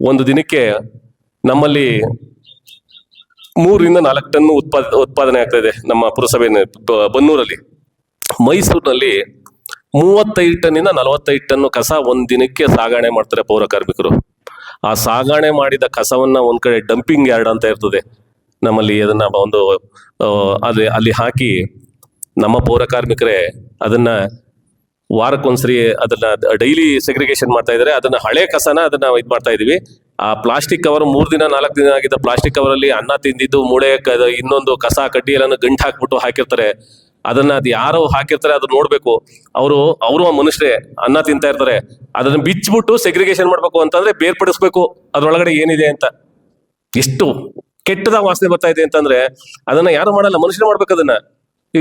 ಒಂದು ದಿನಕ್ಕೆ ನಮ್ಮಲ್ಲಿ ಮೂರರಿಂದ ನಾಲ್ಕು ಟನ್ ಉತ್ಪಾದ, ಉತ್ಪಾದನೆ ಆಗ್ತಾ ಇದೆ ನಮ್ಮ ಪುರಸಭೆ ಬನ್ನೂರಲ್ಲಿ. ಮೈಸೂರಿನಲ್ಲಿ ಮೂವತ್ತೈದು ಟನ್ನಿಂದ ನಲವತ್ತೈದು ಟನ್ ಕಸ ಒಂದ್ ದಿನಕ್ಕೆ ಸಾಗಣೆ ಮಾಡ್ತಾರೆ ಪೌರ ಕಾರ್ಮಿಕರು. ಆ ಸಾಗಣೆ ಮಾಡಿದ ಕಸವನ್ನ ಒಂದ್ ಕಡೆ ಡಂಪಿಂಗ್ ಯಾರ್ಡ್ ಅಂತ ಇರ್ತದೆ. ನಮ್ಮಲ್ಲಿ ಅದನ್ನ ಒಂದು ಅಲ್ಲಿ ಅಲ್ಲಿ ಹಾಕಿ ನಮ್ಮ ಪೌರ ಕಾರ್ಮಿಕರೇ ಅದನ್ನ ವಾರಕ್ಕೊಂದ್ಸರಿ ಅದನ್ನ ಡೈಲಿ ಸೆಗ್ರಿಗೇಷನ್ ಮಾಡ್ತಾ ಇದ್ದಾರೆ. ಅದನ್ನ ಹಳೆ ಕಸನ ಅದನ್ನ ಇದು ಮಾಡ್ತಾ ಇದೀವಿ. ಆ ಪ್ಲಾಸ್ಟಿಕ್ ಕವರ್ ಮೂರ್ ದಿನ, ನಾಲ್ಕು ದಿನ ಆಗಿದ್ದ ಪ್ಲಾಸ್ಟಿಕ್ ಕವರ್ ಅಲ್ಲಿ ಅನ್ನ ತಿಂದಿದ್ದು, ಮೂಳೆ ಇನ್ನೊಂದು ಕಸ, ಕಡ್ಡಿ ಎಲ್ಲ ಗಂಟು ಹಾಕ್ಬಿಟ್ಟು ಹಾಕಿರ್ತಾರೆ. ಅದನ್ನ ಅದು ಯಾರೋ ಹಾಕಿರ್ತಾರೆ, ಅದು ನೋಡ್ಬೇಕು. ಅವರು ಅವರು ಮನುಷ್ಯರೇ ಅನ್ನ ತಿಂತಾ ಇರ್ತಾರೆ. ಅದನ್ನ ಬಿಚ್ಚಿಬಿಟ್ಟು ಸೆಗ್ರಿಗೇಷನ್ ಮಾಡ್ಬೇಕು ಅಂತಂದ್ರೆ ಬೇರ್ಪಡಿಸ್ಬೇಕು. ಅದ್ರೊಳಗಡೆ ಏನಿದೆ ಅಂತ. ಎಷ್ಟು ಕೆಟ್ಟದ ವಾಸನೆ ಬರ್ತಾ ಇದೆ ಅಂತಂದ್ರೆ, ಅದನ್ನ ಯಾರು ಮಾಡಲ್ಲ, ಮನುಷ್ಯರು ಮಾಡ್ಬೇಕು ಅದನ್ನ. ಈ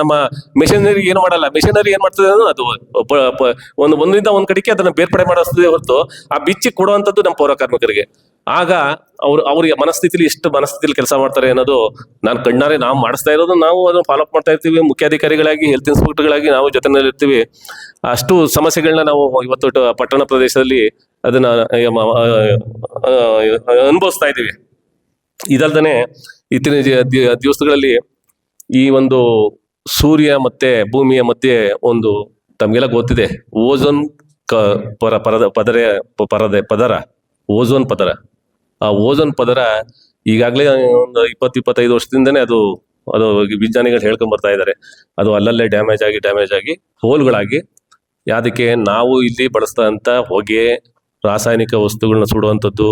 ನಮ್ಮ ಮೆಷಿನರಿ ಏನು ಮಾಡಲ್ಲ. ಮೆಷಿನರಿ ಏನ್ ಮಾಡ್ತದೆ ಅಂದ್ರೆ ಅದು ಒಂದು, ಒಂದರಿಂದ ಒಂದ್ ಕಡೆಗೆ ಅದನ್ನ ಬೇರ್ಪಡೆ ಮಾಡಿಸ್ತದೆ ಹೊರತು ಆ ಬಿಚ್ಚಿ ಕೊಡುವಂತದ್ದು ನಮ್ಮ ಪೌರ ಕಾರ್ಮಿಕರಿಗೆ. ಆಗ ಅವ್ರು, ಅವ್ರಿಗೆ ಮನಸ್ಥಿತಿಲಿ ಎಷ್ಟು ಮನಸ್ಥಿತಿಲಿ ಕೆಲಸ ಮಾಡ್ತಾರೆ ಅನ್ನೋದು ನಾನು ಕಣ್ಣಾರೆ ನಾವು ಮಾಡಿಸ್ತಾ ಇರೋದು, ನಾವು ಅದನ್ನು ಫಾಲೋ ಅಪ್ ಮಾಡ್ತಾ ಇರ್ತೀವಿ. ಮುಖ್ಯಾಧಿಕಾರಿಗಳಾಗಿ ಹೆಲ್ತ್ ಇನ್ಸ್ಪೆಕ್ಟರ್ಗಳಾಗಿ ನಾವು ಜೊತೆನಲ್ಲಿ ಇರ್ತೀವಿ. ಅಷ್ಟು ಸಮಸ್ಯೆಗಳನ್ನ ನಾವು ಇವತ್ತು ಪಟ್ಟಣ ಪ್ರದೇಶದಲ್ಲಿ ಅದನ್ನ ಅನುಭವಿಸ್ತಾ ಇದ್ದೀವಿ. ಇದಲ್ದನೆ ಇತ್ತಿನ ದಿವಸಗಳಲ್ಲಿ ಈ ಒಂದು ಸೂರ್ಯ ಮತ್ತೆ ಭೂಮಿಯ ಮಧ್ಯೆ ಒಂದು ತಮಗೆಲ್ಲ ಗೊತ್ತಿದೆ. ಓಝೋನ್ ಕ ಪರ ಪರದ ಪದರೆ ಪರದೆ ಪದರ. ಓಝೋನ್ ಪದರ. ಆ ಓಝೋನ್ ಪದರ ಈಗಾಗಲೇ ಒಂದು ಇಪ್ಪತ್ತು ಇಪ್ಪತ್ತೈದು ವರ್ಷದಿಂದನೇ ಅದು ಅದು ವಿಜ್ಞಾನಿಗಳು ಹೇಳ್ಕೊಂಡ್ ಬರ್ತಾ ಇದ್ದಾರೆ. ಅದು ಅಲ್ಲಲ್ಲೇ ಡ್ಯಾಮೇಜ್ ಆಗಿ ಡ್ಯಾಮೇಜ್ ಆಗಿ ಹೋಲ್ಗಳಾಗಿ ಅದಕ್ಕೆ ನಾವು ಇಲ್ಲಿ ಬಳಸ್ತಂಥ ಹೊಗೆ, ರಾಸಾಯನಿಕ ವಸ್ತುಗಳನ್ನ ಸುಡುವಂಥದ್ದು,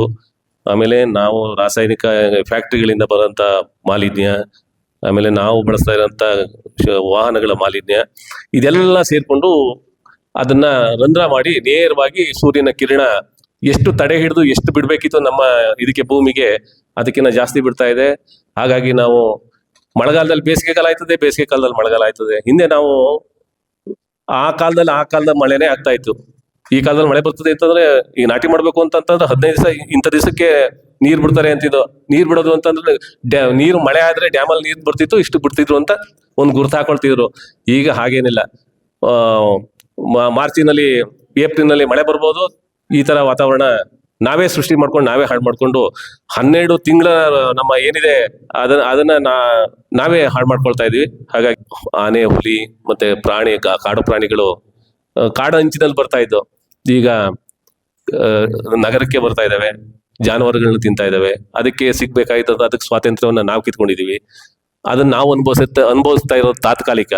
ಆಮೇಲೆ ನಾವು ರಾಸಾಯನಿಕ ಫ್ಯಾಕ್ಟ್ರಿಗಳಿಂದ ಬರೋಂಥ ಮಾಲಿನ್ಯ ಆಮೇಲೆ ನಾವು ಬಳಸ್ತಾ ಇರೋಂಥ ವಾಹನಗಳ ಮಾಲಿನ್ಯ ಇದೆಲ್ಲ ಸೇರ್ಕೊಂಡು ಅದನ್ನ ರಂಧ್ರ ಮಾಡಿ ನೇರವಾಗಿ ಸೂರ್ಯನ ಕಿರಣ ಎಷ್ಟು ತಡೆ ಹಿಡಿದು ಎಷ್ಟು ಬಿಡಬೇಕಿತ್ತು ನಮ್ಮ ಇದಕ್ಕೆ ಭೂಮಿಗೆ ಅದಕ್ಕಿಂತ ಜಾಸ್ತಿ ಬಿಡ್ತಾ ಇದೆ. ಹಾಗಾಗಿ ನಾವು ಮಳೆಗಾಲದಲ್ಲಿ ಬೇಸಿಗೆ ಕಾಲ ಆಯ್ತದೆ, ಬೇಸಿಗೆ ಕಾಲದಲ್ಲಿ ಮಳೆಗಾಲ ಆಯ್ತದೆ. ಹಿಂದೆ ನಾವು ಆ ಕಾಲದಲ್ಲಿ ಆ ಕಾಲದಲ್ಲಿ ಮಳೆನೇ ಆಗ್ತಾ ಇತ್ತು. ಈ ಕಾಲದಲ್ಲಿ ಮಳೆ ಬರ್ತದೆ ಅಂತಂದ್ರೆ ಈಗ ನಾಟಿ ಮಾಡ್ಬೇಕು ಅಂತಂತಂದ್ರೆ ಹದಿನೈದು ದಿವಸ, ಇಂಥ ದಿವಸಕ್ಕೆ ನೀರ್ ಬಿಡ್ತಾರೆ ಅಂತಿದ್ದು? ನೀರ್ ಬಿಡೋದು ಅಂತಂದ್ರೆ ನೀರು ಮಳೆ ಆದ್ರೆ ಡ್ಯಾಮಲ್ಲಿ ನೀರ್ ಬರ್ತಿತ್ತು ಇಷ್ಟು ಬಿಡ್ತಿದ್ರು ಅಂತ ಒಂದು ಗುರ್ತು ಹಾಕೊಳ್ತಿದ್ರು. ಈಗ ಹಾಗೇನಿಲ್ಲ. ಆ, ಮಾರ್ಚಿನಲ್ಲಿ ಏಪ್ರಿಲ್ನಲ್ಲಿ ಮಳೆ ಬರ್ಬೋದು. ಈ ತರ ವಾತಾವರಣ ನಾವೇ ಸೃಷ್ಟಿ ಮಾಡ್ಕೊಂಡು ನಾವೇ ಹಾಳು ಮಾಡ್ಕೊಂಡು ಹನ್ನೆರಡು ತಿಂಗಳ ನಮ್ಮ ಏನಿದೆ ಅದನ್ನ ಅದನ್ನ ನಾ- ನಾವೇ ಹಾಳು ಮಾಡ್ಕೊಳ್ತಾ ಇದೀವಿ ಹಾಗಾಗಿ ಆನೆ ಹುಲಿ ಮತ್ತೆ ಪ್ರಾಣಿ ಕಾಡು ಪ್ರಾಣಿಗಳು ಕಾಡು ಅಂಚಿನಲ್ಲಿ ಬರ್ತಾ ಇದ್ದು ಈಗ ನಗರಕ್ಕೆ ಬರ್ತಾ ಇದ್ದಾವೆ. ಜಾನುವಾರುಗಳನ್ನ ತಿಂತಾ ಇದ್ದಾವೆ. ಅದಕ್ಕೆ ಸಿಗ್ಬೇಕಾಯ್ತದ ಅದಕ್ಕೆ ಸ್ವಾತಂತ್ರ್ಯವನ್ನ ನಾವು ಕಿತ್ಕೊಂಡಿದೀವಿ. ಅದನ್ನ ನಾವು ಅನುಭವಿಸುತ್ತ, ಅನುಭವಿಸ್ತಾ ಇರೋದು ತಾತ್ಕಾಲಿಕ.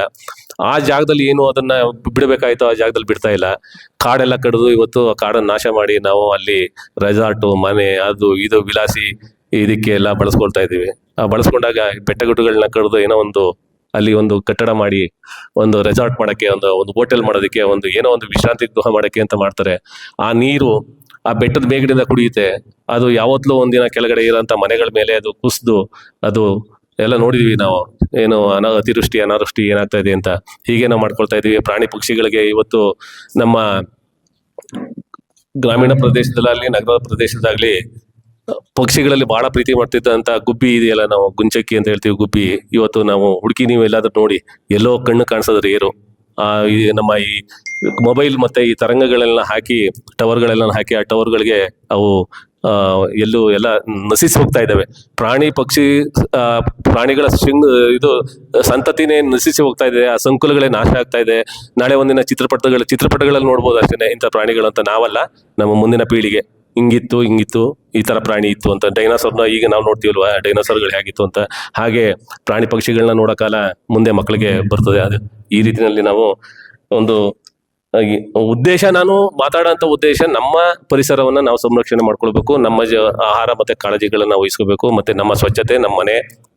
ಆ ಜಾಗದಲ್ಲಿ ಏನು ಅದನ್ನ ಬಿಡಬೇಕಾಯ್ತು ಆ ಜಾಗದಲ್ಲಿ ಬಿಡ್ತಾ ಇಲ್ಲ. ಕಾಡೆಲ್ಲ ಕಡಿದು ಇವತ್ತು ಆ ಕಾಡನ್ನ ನಾಶ ಮಾಡಿ ನಾವು ಅಲ್ಲಿ ರೆಸಾರ್ಟು ಮನೆ, ಅದು ಇದು ವಿಲಾಸಿ ಇದಕ್ಕೆ ಎಲ್ಲ ಬಳಸ್ಕೊಳ್ತಾ ಇದೀವಿ ಆ ಬಳಸ್ಕೊಂಡಾಗ ಬೆಟ್ಟಗುಡ್ಡಗಳನ್ನ ಕಡಿದು ಏನೋ ಒಂದು ಅಲ್ಲಿ ಒಂದು ಕಟ್ಟಡ ಮಾಡಿ, ಒಂದು ರೆಸಾರ್ಟ್ ಮಾಡಕ್ಕೆ, ಒಂದು ಒಂದು ಹೋಟೆಲ್ ಮಾಡೋದಕ್ಕೆ, ಒಂದು ಏನೋ ಒಂದು ವಿಶ್ರಾಂತಿ ಗೃಹ ಮಾಡಕ್ಕೆ ಅಂತ ಮಾಡ್ತಾರೆ. ಆ ನೀರು ಆ ಬೆಟ್ಟದ ಬೇಗಡೆಯಿಂದ ಕುಡಿಯುತ್ತೆ. ಅದು ಯಾವತ್ತೂ ಒಂದಿನ ಕೆಳಗಡೆ ಇರೋಂಥ ಮನೆಗಳ ಮೇಲೆ ಅದು ಕುಸಿದು ಅದು ಎಲ್ಲ ನೋಡಿದೀವಿ ನಾವು. ಏನು ಅನ, ಅತಿವೃಷ್ಟಿ, ಅನಾವೃಷ್ಟಿ ಏನಾಗ್ತಾ ಇದೆ ಅಂತ. ಹೀಗೆ ನಾವು ಮಾಡ್ಕೊಳ್ತಾ ಇದೀವಿ ಪ್ರಾಣಿ ಪಕ್ಷಿಗಳಿಗೆ ಇವತ್ತು ನಮ್ಮ ಗ್ರಾಮೀಣ ಪ್ರದೇಶದಲ್ಲಾಗ್ಲಿ, ನಗರ ಪ್ರದೇಶದಾಗ್ಲಿ ಪಕ್ಷಿಗಳಲ್ಲಿ ಬಹಳ ಪ್ರೀತಿ ಮಾಡ್ತಿದ್ದಂತ ಗುಬ್ಬಿ ಇದೆಯಲ್ಲ ನಾವು. ಗುಂಚಕ್ಕಿ ಅಂತ ಹೇಳ್ತೀವಿ ಗುಬ್ಬಿ. ಇವತ್ತು ನಾವು ಹುಡುಕಿ ನೀವು ಎಲ್ಲಾದ್ರೂ ನೋಡಿ. ಎಲ್ಲೋ ಕಣ್ಣು ಕಾಣಿಸೋದ್ರೆ ಏರು. ನಮ್ಮ ಈ ಮೊಬೈಲ್ ಮತ್ತೆ ಈ ತರಂಗಗಳೆಲ್ಲ ಹಾಕಿ ಟವರ್ಗಳೆಲ್ಲ ಹಾಕಿ ಆ ಟವರ್ಗಳಿಗೆ ಅವು ಆ, ಎಲ್ಲೂ ಎಲ್ಲ ನಶಿಸಿ ಹೋಗ್ತಾ ಇದ್ದಾವೆ. ಪ್ರಾಣಿ ಪಕ್ಷಿ ಆ, ಪ್ರಾಣಿಗಳ ಶೃಂಗ ಇದು ಸಂತತಿನೇ ನಶಿಸಿ ಹೋಗ್ತಾ ಇದೆ ಆ ಸಂಕುಲಗಳೇ ನಾಶ ಆಗ್ತಾ ಇದೆ. ನಾಳೆ ಒಂದಿನ ಚಿತ್ರಪಟಗಳ ಚಿತ್ರಪಟಗಳಲ್ಲಿ ನೋಡ್ಬೋದು ಅಷ್ಟೇ ಇಂಥ ಪ್ರಾಣಿಗಳು ಅಂತ ನಾವಲ್ಲ ನಮ್ಮ ಮುಂದಿನ ಪೀಳಿಗೆ. ಹಿಂಗಿತ್ತು ಹಿಂಗಿತ್ತು, ಈ ತರ ಪ್ರಾಣಿ ಇತ್ತು ಅಂತ. ಡೈನಾಸರ್ನ ಈಗ ನಾವು ನೋಡ್ತೀವಲ್ವಾ ಡೈನಾಸರ್ಗಳು ಹೇಗಿತ್ತು ಅಂತ. ಹಾಗೆ ಪ್ರಾಣಿ ಪಕ್ಷಿಗಳನ್ನ ನೋಡೋಕಾಲ ಮುಂದೆ ಮಕ್ಕಳಿಗೆ ಬರ್ತದೆ. ಅದು ಈ ರೀತಿಯಲ್ಲಿ ನಾವು ಒಂದು ಉದ್ದೇಶ ನಾನು ಮಾತಾಡೋಂಥ ಉದ್ದೇಶ ನಮ್ಮ ಪರಿಸರವನ್ನ ನಾವು ಸಂರಕ್ಷಣೆ ಮಾಡ್ಕೊಳ್ಬೇಕು. ನಮ್ಮ ಜ, ಆಹಾರ ಮತ್ತೆ ಕಾಳಜಿಗಳನ್ನ ವಹಿಸ್ಕೋಬೇಕು. ಮತ್ತೆ ನಮ್ಮ ಸ್ವಚ್ಛತೆ, ನಮ್ಮ ಮನೆ,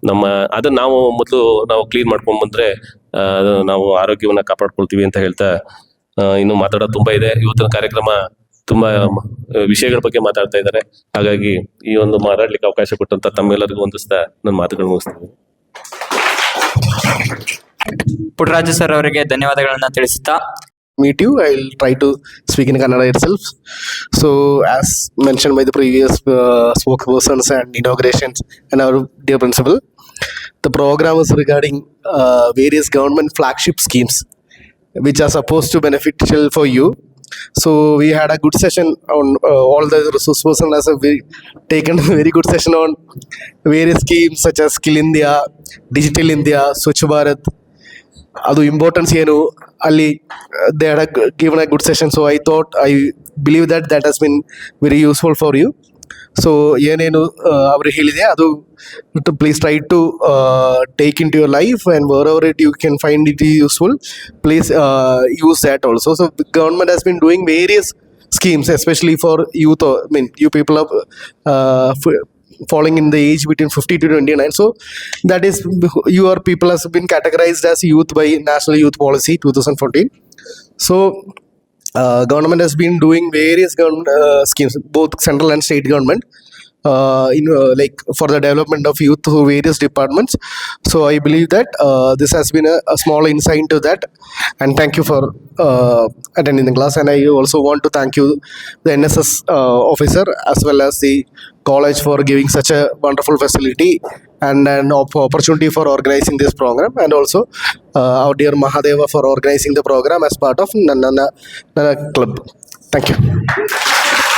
ನಮ್ಮ ಅದನ್ನ ನಾವು ಮೊದಲು ನಾವು ಕ್ಲೀನ್ ಮಾಡ್ಕೊಂಡ್ ನಾವು ಆರೋಗ್ಯವನ್ನ ಕಾಪಾಡ್ಕೊಳ್ತೀವಿ ಅಂತ ಹೇಳ್ತಾ ಇನ್ನು ಮಾತಾಡೋದು ತುಂಬಾ ಇದೆ. ಇವತ್ತಿನ ಕಾರ್ಯಕ್ರಮ ತುಂಬಾ ವಿಷಯಗಳ ಬಗ್ಗೆ ಮಾತಾಡ್ತಾ ಇದ್ದಾರೆ ಹಾಗಾಗಿ ಈ ಒಂದು ಮಾತಾಡ್ಲಿಕ್ಕೆ ಅವಕಾಶ ಕೊಟ್ಟಂತ ತಮ್ಮೆಲ್ಲರಿಗೂ ಹೊಂದಿಸ್ತಾ ನನ್ನ ಮಾತುಗಳು ಮುಗಿಸ್ತೀನಿ ಪುಟ್ಟರಾಜು ಸರ್ ಅವರಿಗೆ ಧನ್ಯವಾದಗಳನ್ನ ತಿಳಿಸುತ್ತಾ meet you. I'll try to speak in Kannada itself. So, as mentioned by the previous uh, spokespersons and inaugurations and our dear principal, the program is regarding uh, various government flagship schemes which are supposed to beneficial for you. So we had a good session on uh, all the resource person has a very, taken a very good session on various schemes such as Skill India, Digital India, Swachh Bharat, ಅದು ಇಂಪಾರ್ಟೆನ್ಸ್ ಏನು ಅಲ್ಲಿ they had given a good session so I thought I believe that that has been very useful for you so ಏನೇನು ಅವರು ಹೇಳಿದೆ ಅದು please try to take into your life and wherever it you can find it useful please use that also so government has been doing various schemes, especially for youth. Or, I mean, you people are uh, f- falling in the age between 50 to 29. So that is your people has been categorized as youth by National Youth Policy 2014. So uh, government has been doing various government uh, schemes, both central and state government. Uh, in uh, like for the development of youth through various departments so i believe that uh, this has been a, a small insight into that and thank you for uh, attending the class and i also want to thank you the nss uh, officer as well as the college for giving such a wonderful facility and an opportunity for organizing this program and also uh, our dear mahadeva for organizing the program as part of nana, nana club. Thank you